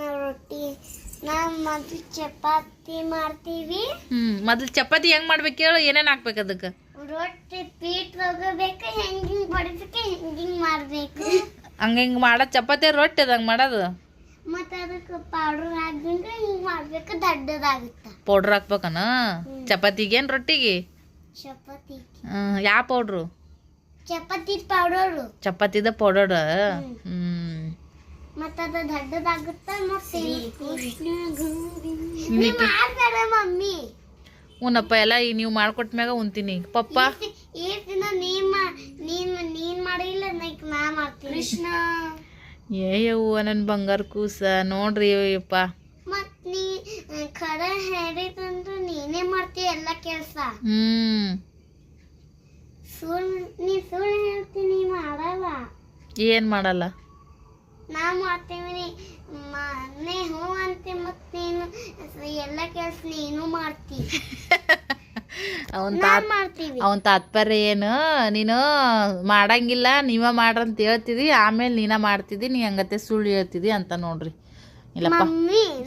ನಾವು ರೊಟ್ಟಿ ನಾವು ಮೊದಲು ಚಪಾತಿ ಮಾಡ್ತೀವಿ. ಹ್ಞೂ ಮೊದಲು ಚಪಾತಿ ಹೆಂಗೆ ಮಾಡ್ಬೇಕು ಹೇಳು ಏನೇನು ಹಾಕ್ಬೇಕು ಅದಕ್ಕೆ? ರೊಟ್ಟಿ ಪೀಟ್ ಹೋಗಬೇಕು ಹೆಂಗಿಂಗ್ ಬಡಿಸಕ್ಕೆ ಹಿಂಗೆ ಮಾಡಬೇಕು. ಹಂಗೆ ಹಿಂಗೆ ಮಾಡೋದು ಚಪಾತಿ ರೊಟ್ಟಿ ಅದಂಗೆ ಮಾಡೋದು? ಮತ್ತೆ ಅದಕ್ಕೆ ಪೌಡರ್ ಹಾಕ್ಬೇಕು ಹಿಂಗೆ ಮಾಡ್ಬೇಕು ದೊಡ್ಡದಾಗುತ್ತೆ. ಪೌಡ್ರ್ ಹಾಕ್ಬೇಕನ? ಚಪಾತಿಗೇನು ರೊಟ್ಟಿಗೆ? ಚಪಾತಿ. ಯಾವ ಪೌಡ್ರು ಚಪಾತಿ ಪೌಡರ್ ಚಪಾತಿದ ಪೌಡರ್ ಹ್ಞೂ ಮತ್ತೆ ಅದು ದೊಡ್ಡದಾಗುತ್ತೆ ಮತ್ತೆ ಮಾಡ್ಬೇಡ ಮಮ್ಮಿ. ಉನ್ನಪ್ಪ ಎಲ್ಲ ಈ ನೀವು ಮಾಡ್ಕೊಟ್ಟ ಮ್ಯಾಗ ಉಂತೀನಿ ಪಪ್ಪ. ಈ ದಿನ ನೀ ಮಾ ನೀನ್ ನೀನ್ ಮಾಡಿಲ್ಲ ನೈಕ್ ನಾ ಮಾಡ್ತೀನಿ. ಕೃಷ್ಣ. ಏ ಯವ್ವ ನನ್ನ ಬಂಗಾರ ಕೂಸ. ನೋಡ್ರಿ ಯಪ್ಪ ಮತ್ ನೀ ಖರ ಹೇಳಿದಂದ್ರೆ ನೀನೇ ಮಾಡ್ತೀಯ ಎಲ್ಲ ಕೆಲಸ? ಹ್ಮ್. ಸುಳ್ ನೀ ಸುಳ್ಳು ಹೇಳ್ತೀನಿ ಮಾಡಲ್ಲ. ಏನ್ ಮಾಡಲ್ಲ? ನಾ ಮಾಡ್ತೀವಿ ನೀ ಮ- ನೀ ಹ್ಞೂ ಅಂತಿ ಮತ್ ನೀನು ಎಲ್ಲ ಕೆಲಸ ನೀನು ಮಾಡ್ತೀನಿ ಅವನ್ ಮಾಡ್ತೀವಿ. ಅವನ್ ತಾತ್ಪರ್ಯ ಏನು? ನೀನು ಮಾಡಂಗಿಲ್ಲ ನೀವ ಮಾಡ್ರಂತ ಹೇಳ್ತಿದಿ ಆಮೇಲೆ ನೀನ ಮಾಡ್ತಿದ್ದಿ ನೀ ಹಂಗತೆ ಸುಳ್ಳು ಹೇಳ್ತಿದಿ ಅಂತ ನೋಡ್ರಿ. ಇಲ್ಲಪ್ಪ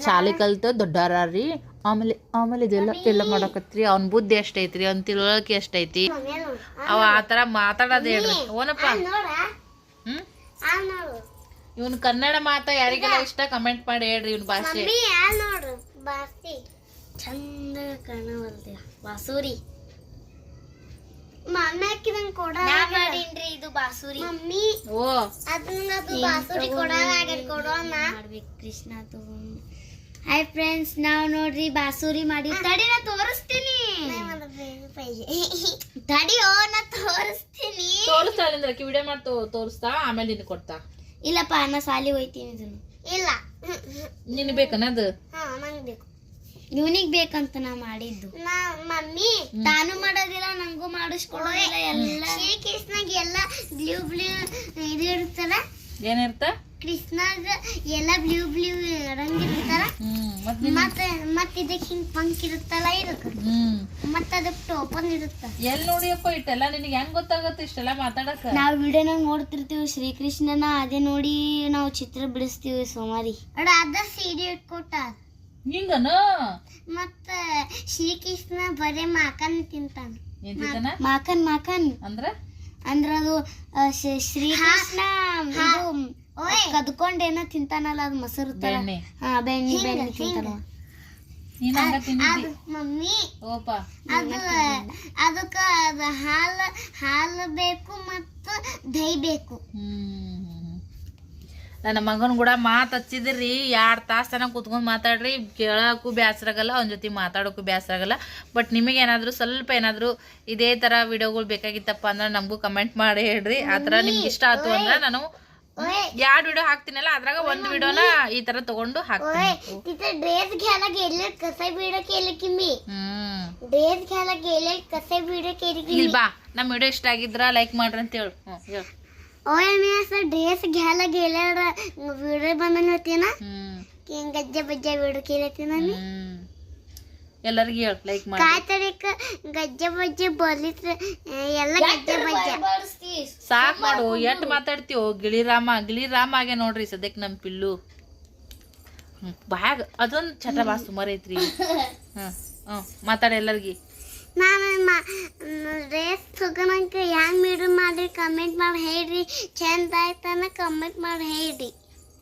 ಶಾಲಿ ಕಲ್ತು ದೊಡ್ಡಾರ್ರಿ ಆಮೇಲೆ ಆಮೇಲೆ ಇದೆಲ್ಲ ಎಲ್ಲ ಮಾಡಕತ್ರಿ. ಅವ್ನ ಬುದ್ಧಿ ಎಷ್ಟೈತ್ರಿ ಅವ್ನ ತಿಳುವಳಿಕೆ ಎಷ್ಟೈತಿ. ಅವ ಆತರ ಮಾತಾಡೋದ್ ಹೇಳ್ರಿ ಓನಪ್ಪ. ಆ ಹ್ಮ್? ಆ ಇವನ್ ಕನ್ನಡ ಮಾತ ಯಾರಿಗೆಲ್ಲ ಇಷ್ಟ ಕಮೆಂಟ್ ಮಾಡಿ ಹೇಳ್ರಿ ಇವನ್ ಭಾಷೆ. ಮಮ್ಮಿ ಆ ನೋಡು ಬಾಸಿ ಚಂದ ಕಾಣವಲ್ದ ಬಾಸೂರಿ. ಮಮ್ಮಿ ಹಾಕಿದಂಗ್ ಕೊಡ ಮಾಡೀನ್ರಿ ಇದು ಬಾಸೂರಿ. ಮಮ್ಮಿ ಓ. ಅದನ್ನ ಅದು ಬಾಸೂರಿ ಕೊಡೋದಾಗ ಕೊಡೋಣ ಮಾಡ್ಬೇಕು? ಕೃಷ್ಣ ಹಾಯ್ ಫ್ರೆಂಡ್ಸ್ ನಾವ್ ನೋಡ್ರಿ ಬಾಸೂರಿ ಮಾಡಿ. ತಡಿ ನಾ ತೋರಿಸ್ತೀನಿ. ತಡಿ ಓ ನಾ ತೋರಿಸ್ತೀನಿ. ತೋರಿಸ್ತಾಳಿಂದ್ರ ವಿಡಿಯೋ ಮಾಡಿ ತೋರಿಸ್ತಾ ಆಮೇಲೆ ನಿನ್ ಕೊಡ್ತಾ. ಇಲ್ಲಪ್ಪ ನಾ ಸಾಲಿ ಹೋಯ್ತೀನಿ ಇದನ್ನು. ಇಲ್ಲ. ನಿನ್ ಬೇಕನದು ಹಾ ನನಗೆ ಬೇಕು. ಇವನಿಗ್ ಬೇಕಂತ ನಾ ಮಾಡಿದ್ದು. ನಾ ಮಮ್ಮಿ ತಾನು ಮಾಡೋದಿಲ್ಲ ನಂಗೂ ಮಾಡಿಸ್ಕೊಡೋದಿಲ್ಲ ಎಲ್ಲ. ಕೃಷ್ಣಾಗ ಎಲ್ಲ ಬ್ಲೂ ಬ್ಲೂ ಇದು ಇರುತ್ತಲ್ಲ? ಏನಿರ್ತ? ಕೃಷ್ಣಾಗ ಎಲ್ಲ ಬ್ಲೂ ಬ್ಲೂ ರಂಗ್ ಇರುತ್ತಲ್ಲ ಮತ್ತೆ ಮತ್ತೆ ಇದಕ್ಕೆ ಹಿಂಗ್ ಪಂಕ್ ಇರುತ್ತಲ್ಲ ಇದಕ್ಕೆ ಮತ್ತೆ ಅದಕ್ಕೆ ಟೋಪನ್ ಇರುತ್ತೆ? ಎಲ್ಲಿ ನೋಡಿಯಪ್ಪ ಇಟ್ಟೆಲ್ಲ? ನಿನಗೆ ಹೆಂಗ್ ಗೊತ್ತಾಗತ್ತೆ ಇಷ್ಟೆಲ್ಲ ಮಾತಾಡಕ ನಾವು ವಿಡಿಯೋನಾಗ ನೋಡ್ತಿರ್ತೀವಿ ಶ್ರೀಕೃಷ್ಣನ ಅದೇ ನೋಡಿ ನಾವು ಚಿತ್ರ ಬಿಡಿಸ್ತೀವಿ ಸೋಮಾರಿ. ಅಡ ಅದ ಸೀಡಿ ಇಟ್ಕೊಟ್ಟ. ಹಿಂಗನ? ಮತ್ತ ಶ್ರೀಕೃಷ್ಣ ಬರೇ ಮಾಕನ್ ತಿಂತಾನ. ಮಾಕನ್ ಮಾಕನ್. ಅಂದ್ರ? ಅಂದ್ರ ಅದು ಶ್ರೀಕೃಷ್ಣ ಕದ್ಕೊಂಡೇನ ತಿಂತಾನಲ್ಲ ಅದು ಮೊಸರು ಬೆಣ್ಣೆ. ಹಾ ಬೆಣ್ಣೆ ಬೆಣ್ಣೆ ತಿಂತಾನ ನೀನ್ ಹಂಗ ತಿಂದಿದ್ದಿ? ಮಮ್ಮಿ. ಓಪ. ಅದು ಅದಕ್ಕ ಅದು ಹಾಲು ಹಾಲು ಬೇಕು ಮತ್ತು ದಹಿ ಬೇಕು. ಹ್ಮ್. ನನ್ನ ಮಗನ್ ಕೂಡ ಮಾತ್ ಹಚ್ಚಿದ್ರಿ. ಎರಡ್ ತಾಸ್ ತನಕ ಕುತ್ಕೊಂಡ್ ಮಾತಾಡ್ರಿ. ಕೇಳಕ್ಕೂ ಬ್ಯಾಸರಾಗಲ್ಲ ಅವನ ಜೊತೆ ಮಾತಾಡೋಕ್ಕೂ ಬ್ಯಾಸರಾಗಲ್ಲ. ಬಟ್ ನಿಮಗೆ ಏನಾದ್ರು ಸ್ವಲ್ಪ ಏನಾದರೂ ಇದೇ ತರ ವಿಡಿಯೋಗಳು ಬೇಕಾಗಿತ್ತಪ್ಪ ಅಂದ್ರೆ ನಮಗೂ ಕಮೆಂಟ್ ಮಾಡಿ ಹೇಳ್ರಿ. ಆ ಥರ ನಿಮ್ಗೆ ಇಷ್ಟ ಆಯ್ತು ಅಂದ್ರೆ ನಾನು ಎರಡು ವಿಡಿಯೋ ಹಾಕ್ತೀನಲ್ಲ ಅದ್ರಾಗ ಒಂದು ವಿಡಿಯೋನ ಈ ತರ ತಗೊಂಡು ಹಾಕ್ತೀನಿ तिथं ड्रेस घ्यायला गेले कसे व्हिडिओ केले की मी ಹ್ಮ್ ड्रेस घ्यायला गेले कसे व्हिडिओ केले की ಇಲ್ಲಿ ಬಾ ನಮ್ಮ ವಿಡಿಯೋ ಇಷ್ಟ ಆಗಿದ್ರ ಲೈಕ್ ಮಾಡ್ರಿ ಅಂತ ಹೇಳು ಹ್ಮ್ ಹೇಳು ओय मी असं ड्रेस घ्यायला गेल्यावर व्हिडिओ बनवले होते ना ಹ್ಮ್ की गज्जा बज्जा व्हिडिओ केले होते ना मी ಹ್ಮ್ ಎಲ್ಲರಿಗೂ ಹೇಳು ಲೈಕ್ ಮಾಡಿ. ಕಾಯ್ತರಿಕ ಗಜ್ಜೆ ಬಜ್ಜೆ ಎಲ್ಲ ಗಜ್ಜೆ ಬಜ್ಜೆ. ಸಾಕ್ ಮಾಡು ಎಟ್ ಮಾತಾಡ್ತೀವೋ ಗಿಳಿರಾಮ ಗಿಳಿರಾಮ ಆಗೇ ನೋಡ್ರಿ ಸದ್ಯಕ್ಕೆ ನಮ್ಮ ಪಿಲ್ಲು. ಬಾಗ ಅದೊಂದು ಚಟ ಬಾ ಸುಮಾರು ಐತ್ರಿ. ಹ್ಞೂ ಹ್ಞೂ ಮಾತಾಡಿ ಎಲ್ಲರಿಗೆ. ನಾನು ರೇಸ್ ತಗೊಳಂಕ ಹ್ಯಾಂಗೆ ಮೀಡ್ರ್ ಮಾಡ್ರಿ ಕಮೆಂಟ್ ಮಾಡಿ ಹೇಳ್ರಿ. ಚಂದ ಆಯ್ತಾನ ಕಮೆಂಟ್ ಮಾಡಿ ಹೇಳ್ರಿ.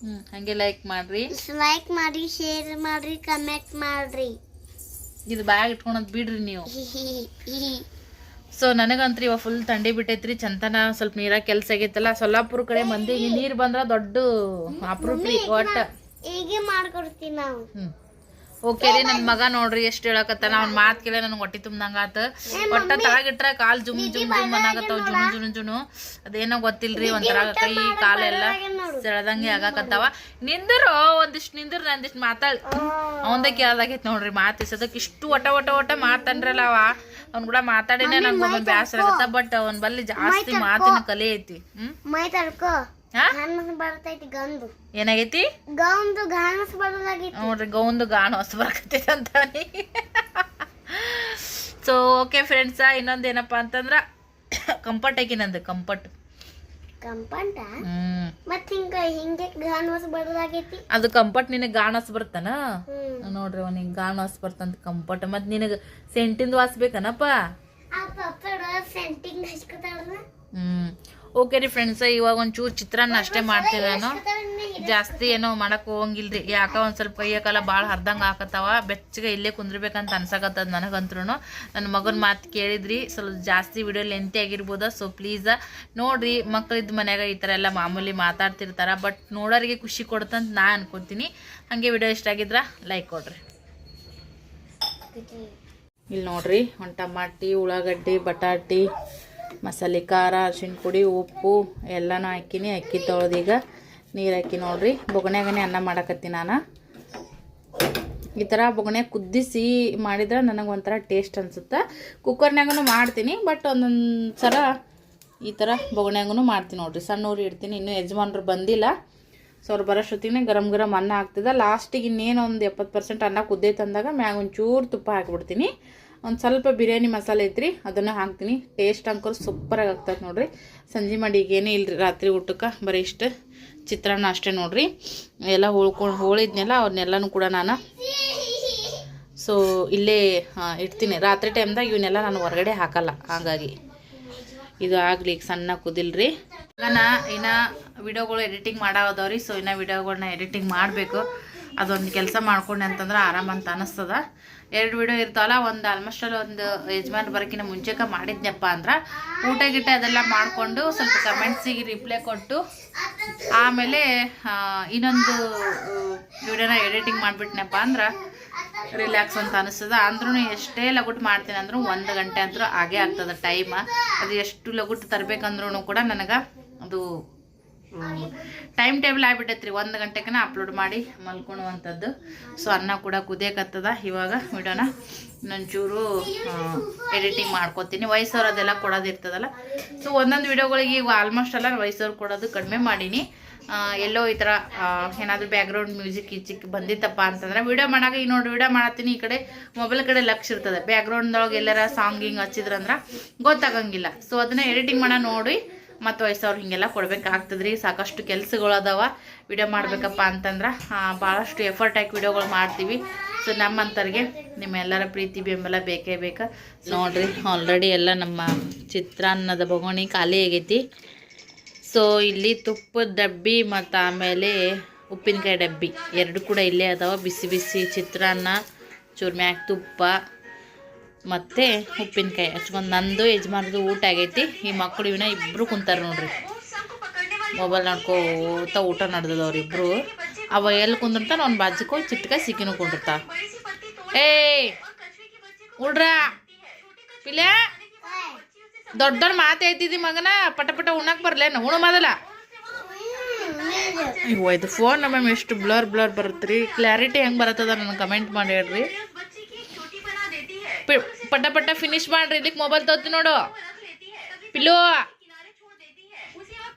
ಹ್ಞೂ ಹಾಗೆ ಲೈಕ್ ಮಾಡ್ರಿ. ಲೈಕ್ ಮಾಡಿ ಶೇರ್ ಮಾಡ್ರಿ ಕಮೆಂಟ್ ಮಾಡ್ರಿ. ಇದು ಬ್ಯಾಗ್ ಇಟ್ಕೊಳದ್ ಬಿಡ್ರಿ ನೀವು. ಸೊ ನನಗಂತ್ರಿ ಇವಾಗ ಫುಲ್ ತಂಡಿ ಬಿಟ್ಟೈತ್ರಿ. ಚಂತನ ಸ್ವಲ್ಪ ನೀರಾಗ ಕೆಲ್ಸ ಆಗೈತಲ್ಲ ಸೊಲ್ಲಾಪುರ ಕಡೆ ಮಂದಿಗೆ ನೀರ್ ಬಂದ್ರ ದೊಡ್ಡ ಅಪ್ರೂಪ್ರಿ ಒಟ್ಟ. ಮಾಡ್ಕೊಡ್ತೀವಿ ನಾವು. ಓಕೆ ರೀ ನನ್ ಮಗ ನೋಡ್ರಿ ಎಷ್ಟ್ ಹೇಳಕತ್ತಾನ ಅವ್ನ ಮಾತ್ ಕೇಳ ನನಗೆ ಹೊಟ್ಟಿ ತುಂಬ್ದಂಗ ಆತ. ಒಟ್ಟ ತಳಗಿಟ್ರ ಕಾಲ್ ಜುಮ್ ಜುಮ್ ಜುಮ್ ಅನ್ನಾಗತ್ತಾವ ಜುಮ್ ಜುನು ಜುನು ಅದೇನೋ ಗೊತ್ತಿಲ್ರಿ ಒಂಥರ ಕೈ ಕಾಲೆಲ್ಲ ಸೆಳೆದಂಗೆ ಆಗಾಕತ್ತಾವ. ನಿಂದಿರು ಒಂದಿಷ್ಟು ನಿಂದ್ರು ನಂದಿಷ್ಟು ಮಾತಾಡ್ ಅವಂದ ಕೇಳ್ದಾಗೈತ್ ನೋಡ್ರಿ ಮಾತು ಇಸದಕ್ ಇಷ್ಟು ಒಟ ಒಟ ಒಟ ಮಾತನ್ರಲ್ಲ ಅವ. ಅವ್ನ್ ಕೂಡ ಮಾತಾಡಿನೇ ನಂಗೆ ಬ್ಯಾಸರ ಆಗತ್ತ ಬಟ್ ಅವನ್ ಬಲ್ಲಿ ಜಾಸ್ತಿ ಮಾತಿನ ಕಲೆ ಐತಿ. ಹ್ಮ್? ಏನಾಗೈತಿ? ಗೌಂದು ಬರೋದಾಗಿತ್ತು ನೋಡ್ರಿ ಗೌಂದು ಗಾಣ ಹೊಸ ಬರ್ತೈತಿ ಅಂತ ಸೊ ಓಕೆ ಫ್ರೆಂಡ್ಸ ಇನ್ನೊಂದು ಏನಪ್ಪ ಅಂತಂದ್ರ ಕಂಫರ್ಟ್ ಐಕಿ ನಂದು ಕಂಫರ್ಟ್ ಕಂಪಂಟ ಮತ್ ಹಿಂಗ ಹಿಂಗೆ ಘಾನಸ್ ಬರೋದಾಗೈತಿ ಅದು ಕಂಫರ್ಟ್ ನಿನಗೆ ಗಾಣ ಹೊಸ ಬರ್ತಾನ? ನೋಡ್ರಿ ಅವನಿಗೆ ಗಾಣ ಹೊಸ ಬರ್ತಂತ ಕಂಫರ್ಟ್ ಮತ್ ನಿನಗೆ ಸೆಂಟಿಂದ ವಾಸ ಬೇಕನಪ್ಪ ಹ್ಮ್. ಓಕೆ ರೀ ಫ್ರೆಂಡ್ಸ್ ಇವಾಗ ಒಂಚೂರು ಚಿತ್ರಾನ್ನ ಅಷ್ಟೇ ಮಾಡ್ತೀನಿ ನಾನು. ಜಾಸ್ತಿ ಏನೋ ಮಾಡಕ್ ಹೋಗಂಗಿಲ್ರಿ. ಯಾಕ ಒಂದ್ ಸ್ವಲ್ಪ ಕೈಯ ಕಾಲ ಭಾಳ ಹರ್ದಂಗ ಹಾಕತ್ತಾವ ಬೆಚ್ಚಗೆ ಇಲ್ಲೇ ಕುಂದ್ರಬೇಕಂತ ಅನ್ಸಕತ್ತದ ನನಗಂತ್ರು ನನ್ನ ಮಗನ ಮಾತು ಕೇಳಿದ್ರಿ ಸ್ವಲ್ಪ ಜಾಸ್ತಿ ವಿಡಿಯೋ ಲೆಂತಿ ಆಗಿರ್ಬೋದ? ಸೊ ಪ್ಲೀಸ್ ನೋಡ್ರಿ ಮಕ್ಳಿದ್ ಮನ್ಯಾಗ ಈ ಥರ ಎಲ್ಲ ಮಾಮೂಲಿ ಮಾತಾಡ್ತಿರ್ತಾರ. ಬಟ್ ನೋಡೋರಿಗೆ ಖುಷಿ ಕೊಡ್ತಂತ ನಾ ಅನ್ಕೊತೀನಿ. ಹಾಗೆ ವಿಡಿಯೋ ಇಷ್ಟ ಆಗಿದ್ರ ಲೈಕ್ ಕೊಡ್ರಿ. ಇಲ್ಲಿ ನೋಡ್ರಿ ಒಂದು ಟಮಾಟಿ ಉಳ್ಳಾಗಡ್ಡಿ ಬಟಾಟಿ ಮಸಾಲೆ ಖಾರ, ಅರ್ಶಿಣ ಪುಡಿ, ಉಪ್ಪು ಎಲ್ಲನೂ ಹಾಕಿನಿ. ಅಕ್ಕಿ ತೊಳೆದೀಗ ನೀರು ಹಾಕಿ ನೋಡ್ರಿ. ಬೊಗಣ್ಯಾಗನೇ ಅನ್ನ ಮಾಡಕತ್ತೀನಿ ನಾನು. ಈ ಥರ ಬೊಗಣೆ ಕುದಿಸಿ ಮಾಡಿದ್ರೆ ನನಗೆ ಒಂಥರ ಟೇಸ್ಟ್ ಅನಿಸುತ್ತೆ. ಕುಕ್ಕರ್ನಾಗೂ ಮಾಡ್ತೀನಿ, ಬಟ್ ಒಂದೊಂದು ಸಲ ಈ ಥರ ಬೊಗಣ್ಯಾಗೂ ಮಾಡ್ತೀನಿ ನೋಡ್ರಿ. ಸಣ್ಣ ಊರಿ ಇಡ್ತೀನಿ, ಇನ್ನೂ ಯಜಮಾನ್ರು ಬಂದಿಲ್ಲ. ಸೊ ಅವ್ರು ಬರೋಷ್ಟೊತ್ತಿಗೆ ಗರಂ ಗರಂ ಅನ್ನ ಆಗ್ತದೆ. ಲಾಸ್ಟಿಗೆ ಇನ್ನೇನು ಒಂದು ಎಪ್ಪತ್ತು ಪರ್ಸೆಂಟ್ ಅನ್ನ ಕುದ್ದೈತೆ ಅಂದಾಗ ಮ್ಯಾಗ ಒಂಚೂರು ತುಪ್ಪ ಹಾಕ್ಬಿಡ್ತೀನಿ. ಒಂದು ಸ್ವಲ್ಪ ಬಿರಿಯಾನಿ ಮಸಾಲೆ ಐತ್ರಿ, ಅದನ್ನು ಹಾಕ್ತೀನಿ. ಟೇಸ್ಟ್ ಅಂಕರ್ ಸೂಪರಾಗಿ ಆಗ್ತದೆ ನೋಡ್ರಿ. ಸಂಜೆ ಮಾಡಿ ಈಗೇನೇ ಇಲ್ರಿ, ರಾತ್ರಿ ಊಟಕ್ಕೆ ಬರೀ ಇಷ್ಟು ಚಿತ್ರಾನ್ನ ಅಷ್ಟೇ ನೋಡ್ರಿ. ಎಲ್ಲ ಹೋಳ್ಕೊಂಡು ಹೋಳಿದ್ನೆಲ್ಲ ಅವ್ರನ್ನೆಲ್ಲನೂ ಕೂಡ ನಾನು ಸೊ, ಇಲ್ಲೇ ಇಡ್ತೀನಿ. ರಾತ್ರಿ ಟೈಮ್ದಾಗ ಇವನ್ನೆಲ್ಲ ನಾನು ಹೊರಗಡೆ ಹಾಕಲ್ಲ, ಹಾಗಾಗಿ. ಇದು ಆಗಲಿ, ಈಗ ಸಣ್ಣ ಕುದಿಲ್ರಿ. ನಾನು ಇನ್ನು ವಿಡಿಯೋಗಳು ಎಡಿಟಿಂಗ್ ಮಾಡಾವದವ್ರಿ ಸೊ ಇನ್ನು ವಿಡಿಯೋಗಳನ್ನ ಎಡಿಟಿಂಗ್ ಮಾಡಬೇಕು. ಅದೊಂದು ಕೆಲಸ ಮಾಡ್ಕೊಂಡೆ ಅಂತಂದ್ರೆ ಆರಾಮ ಅಂತ ಅನಿಸ್ತದ. ಎರಡು ವಿಡಿಯೋ ಇರ್ತಾವಲ್ಲ, ಒಂದು ಆಲ್ಮೋಸ್ಟ್ ಅಲ್ಲಿ ಒಂದು ಯಜಮಾನ್ ಬರೋಕ್ಕಿಂತ ಮುಂಚೆಕ ಮಾಡಿದ್ನಪ್ಪ ಅಂದ್ರೆ, ಊಟ ಗಿಟ್ಟ ಅದೆಲ್ಲ ಮಾಡಿಕೊಂಡು ಸ್ವಲ್ಪ ಕಮೆಂಟ್ಸಿಗೆ ರಿಪ್ಲೈ ಕೊಟ್ಟು, ಆಮೇಲೆ ಇನ್ನೊಂದು ವಿಡಿಯೋನ ಎಡಿಟಿಂಗ್ ಮಾಡಿಬಿಟ್ನಪ್ಪ ಅಂದ್ರೆ ರಿಲ್ಯಾಕ್ಸ್ ಅಂತ ಅನಿಸ್ತದ. ಅಂದ್ರೂ ಎಷ್ಟೇ ಲಗುಟ್ ಮಾಡ್ತೀನಿ ಅಂದ್ರೂ ಒಂದು ಗಂಟೆ ಅಂದ್ರೂ ಆಗೇ ಆಗ್ತದೆ ಟೈಮ್ ಅದು ಎಷ್ಟು ಲಗುಟ್ ತರಬೇಕಂದ್ರೂ ಕೂಡ ನನಗೆ ಅದು ಟೈಮ್ ಟೇಬಲ್ ಆಗ್ಬಿಟ್ಟೈತೆ ರೀ ಒಂದು ಗಂಟೆಗೆ ಅಪ್ಲೋಡ್ ಮಾಡಿ ಮಲ್ಕೊಳುವಂಥದ್ದು. ಸೊ ಅನ್ನ ಕೂಡ ಕುದಿಯಕತ್ತದ. ಇವಾಗ ವಿಡೋನ ನಂಚೂರು ಎಡಿಟಿಂಗ್ ಮಾಡ್ಕೊತೀನಿ. ವಯಸ್ಸವ್ರು ಅದೆಲ್ಲ ಕೊಡೋದಿರ್ತದಲ್ಲ. ಸೊ ಒಂದೊಂದು ವಿಡಿಯೋಗಳಿಗೆ ಈಗ ಆಲ್ಮೋಸ್ಟ್ ಎಲ್ಲ ವಯಸ್ಸವ್ರು ಕೊಡೋದು ಕಡಿಮೆ ಮಾಡೀನಿ. ಎಲ್ಲೋ ಈ ಥರ ಏನಾದರೂ ಬ್ಯಾಕ್ಗ್ರೌಂಡ್ ಮ್ಯೂಸಿಕ್ ಈಚಿಕ್ ಬಂದಿತ್ತಪ್ಪ ಅಂತಂದ್ರೆ ವಿಡಿಯೋ ಮಾಡಾಗ ಈ ನೋಡಿ ವಿಡಿಯೋ ಮಾಡತ್ತೀನಿ. ಈ ಕಡೆ ಮೊಬೈಲ್ ಕಡೆ ಲಕ್ಷ ಇರ್ತದೆ. ಬ್ಯಾಕ್ಗ್ರೌಂಡ್ದೊಳಗೆ ಎಲ್ಲರ ಸಾಂಗ್ ಹಿಂಗೆ ಹಚ್ಚಿದ್ರಂದ್ರೆ ಗೊತ್ತಾಗಂಗಿಲ್ಲ. ಸೊ ಅದನ್ನ ಎಡಿಟಿಂಗ್ ಮಾಡೋ ನೋಡಿ ಮತ್ತು ವಯಸ್ಸವ್ರು ಹೀಗೆಲ್ಲ ಕೊಡ್ಬೇಕಾಗ್ತದೆ ರೀ ಸಾಕಷ್ಟು ಕೆಲಸಗಳು ಅದಾವ. ವಿಡಿಯೋ ಮಾಡಬೇಕಪ್ಪ ಅಂತಂದ್ರೆ ಭಾಳಷ್ಟು ಎಫರ್ಟ್ ಹಾಕಿ ವಿಡಿಯೋಗಳು ಮಾಡ್ತೀವಿ. ಸೊ ನಮ್ಮಂಥವ್ರಿಗೆ ನಿಮ್ಮೆಲ್ಲರ ಪ್ರೀತಿ, ಬೆಂಬಲ ಬೇಕೇ ಬೇಕು. ನೋಡ್ರಿ ಆಲ್ರೆಡಿ ಎಲ್ಲ ನಮ್ಮ ಚಿತ್ರಾನ್ನದ ಬಗೋಣಿ ಖಾಲಿ ಆಗೈತಿ. ಸೊ ಇಲ್ಲಿ ತುಪ್ಪದ ಡಬ್ಬಿ ಮತ್ತು ಆಮೇಲೆ ಉಪ್ಪಿನಕಾಯಿ ಡಬ್ಬಿ, ಎರಡು ಕೂಡ ಇಲ್ಲೇ ಅದಾವ. ಬಿಸಿ ಬಿಸಿ ಚಿತ್ರಾನ್ನ, ಚೂರ್ಮ್ಯಾಗ ತುಪ್ಪ. ಮತ್ತು ಉಪ್ಪಿನಕಾಯಿ. ಹಚ್ಕೊಂಡು ನಂದು ಯಜಮಾನ್ದು ಊಟ ಆಗೈತಿ. ಈ ಮಕ್ಕಳು ಇವನ್ನ ಇಬ್ಬರು ಕುಂತಾರೆ ನೋಡ್ರಿ. ಮೊಬೈಲ್ ನೋಡ್ಕೋತ ಊಟ ನಡೆದದ ಅವ್ರಿಬ್ರು ಅವ ಎಲ್ಲಿ ಕುಂದಿರ್ತಾನ ಅವ್ನ ಬಾಜಿಕೋ ಚಿಟ್ಕಾಯಿ ಚಿಟ್ಕ ಸಿಕ್ಕಿನೂ ಕುಂದಿರ್ತಾ ಏಯ್! ಉಡ್ರ ಪಿಲ್ಯ! ದೊಡ್ಡ ದೊಡ್ಡ ಮಾತು ಐತಿದ್ದಿ ಮಗನ. ಪಟ ಪಟ ಉಣ್ಣಕ್ ಬರ್ಲೇನು ಉಣ ಮೊದಲ. ಇದು ಫೋನ್ ನಮ್ಮ ಎಷ್ಟು ಬ್ಲರ್ ಬ್ಲರ್ ಬರುತ್ತೆ ರೀ ಕ್ಲಾರಿಟಿ ಹೆಂಗೆ ಬರುತ್ತದ ನನಗೆ ಕಮೆಂಟ್ ಮಾಡಿ ಹೇಳ್ರಿ. ಪಟ ಪಟ ಫಿನಿಶ್ ಮಾಡ್ರಿ ಇದಕ್ಕೆ ಮೊಬೈಲ್ ತೋತಿ ನೋಡು. ಪಿಲ್ಲು.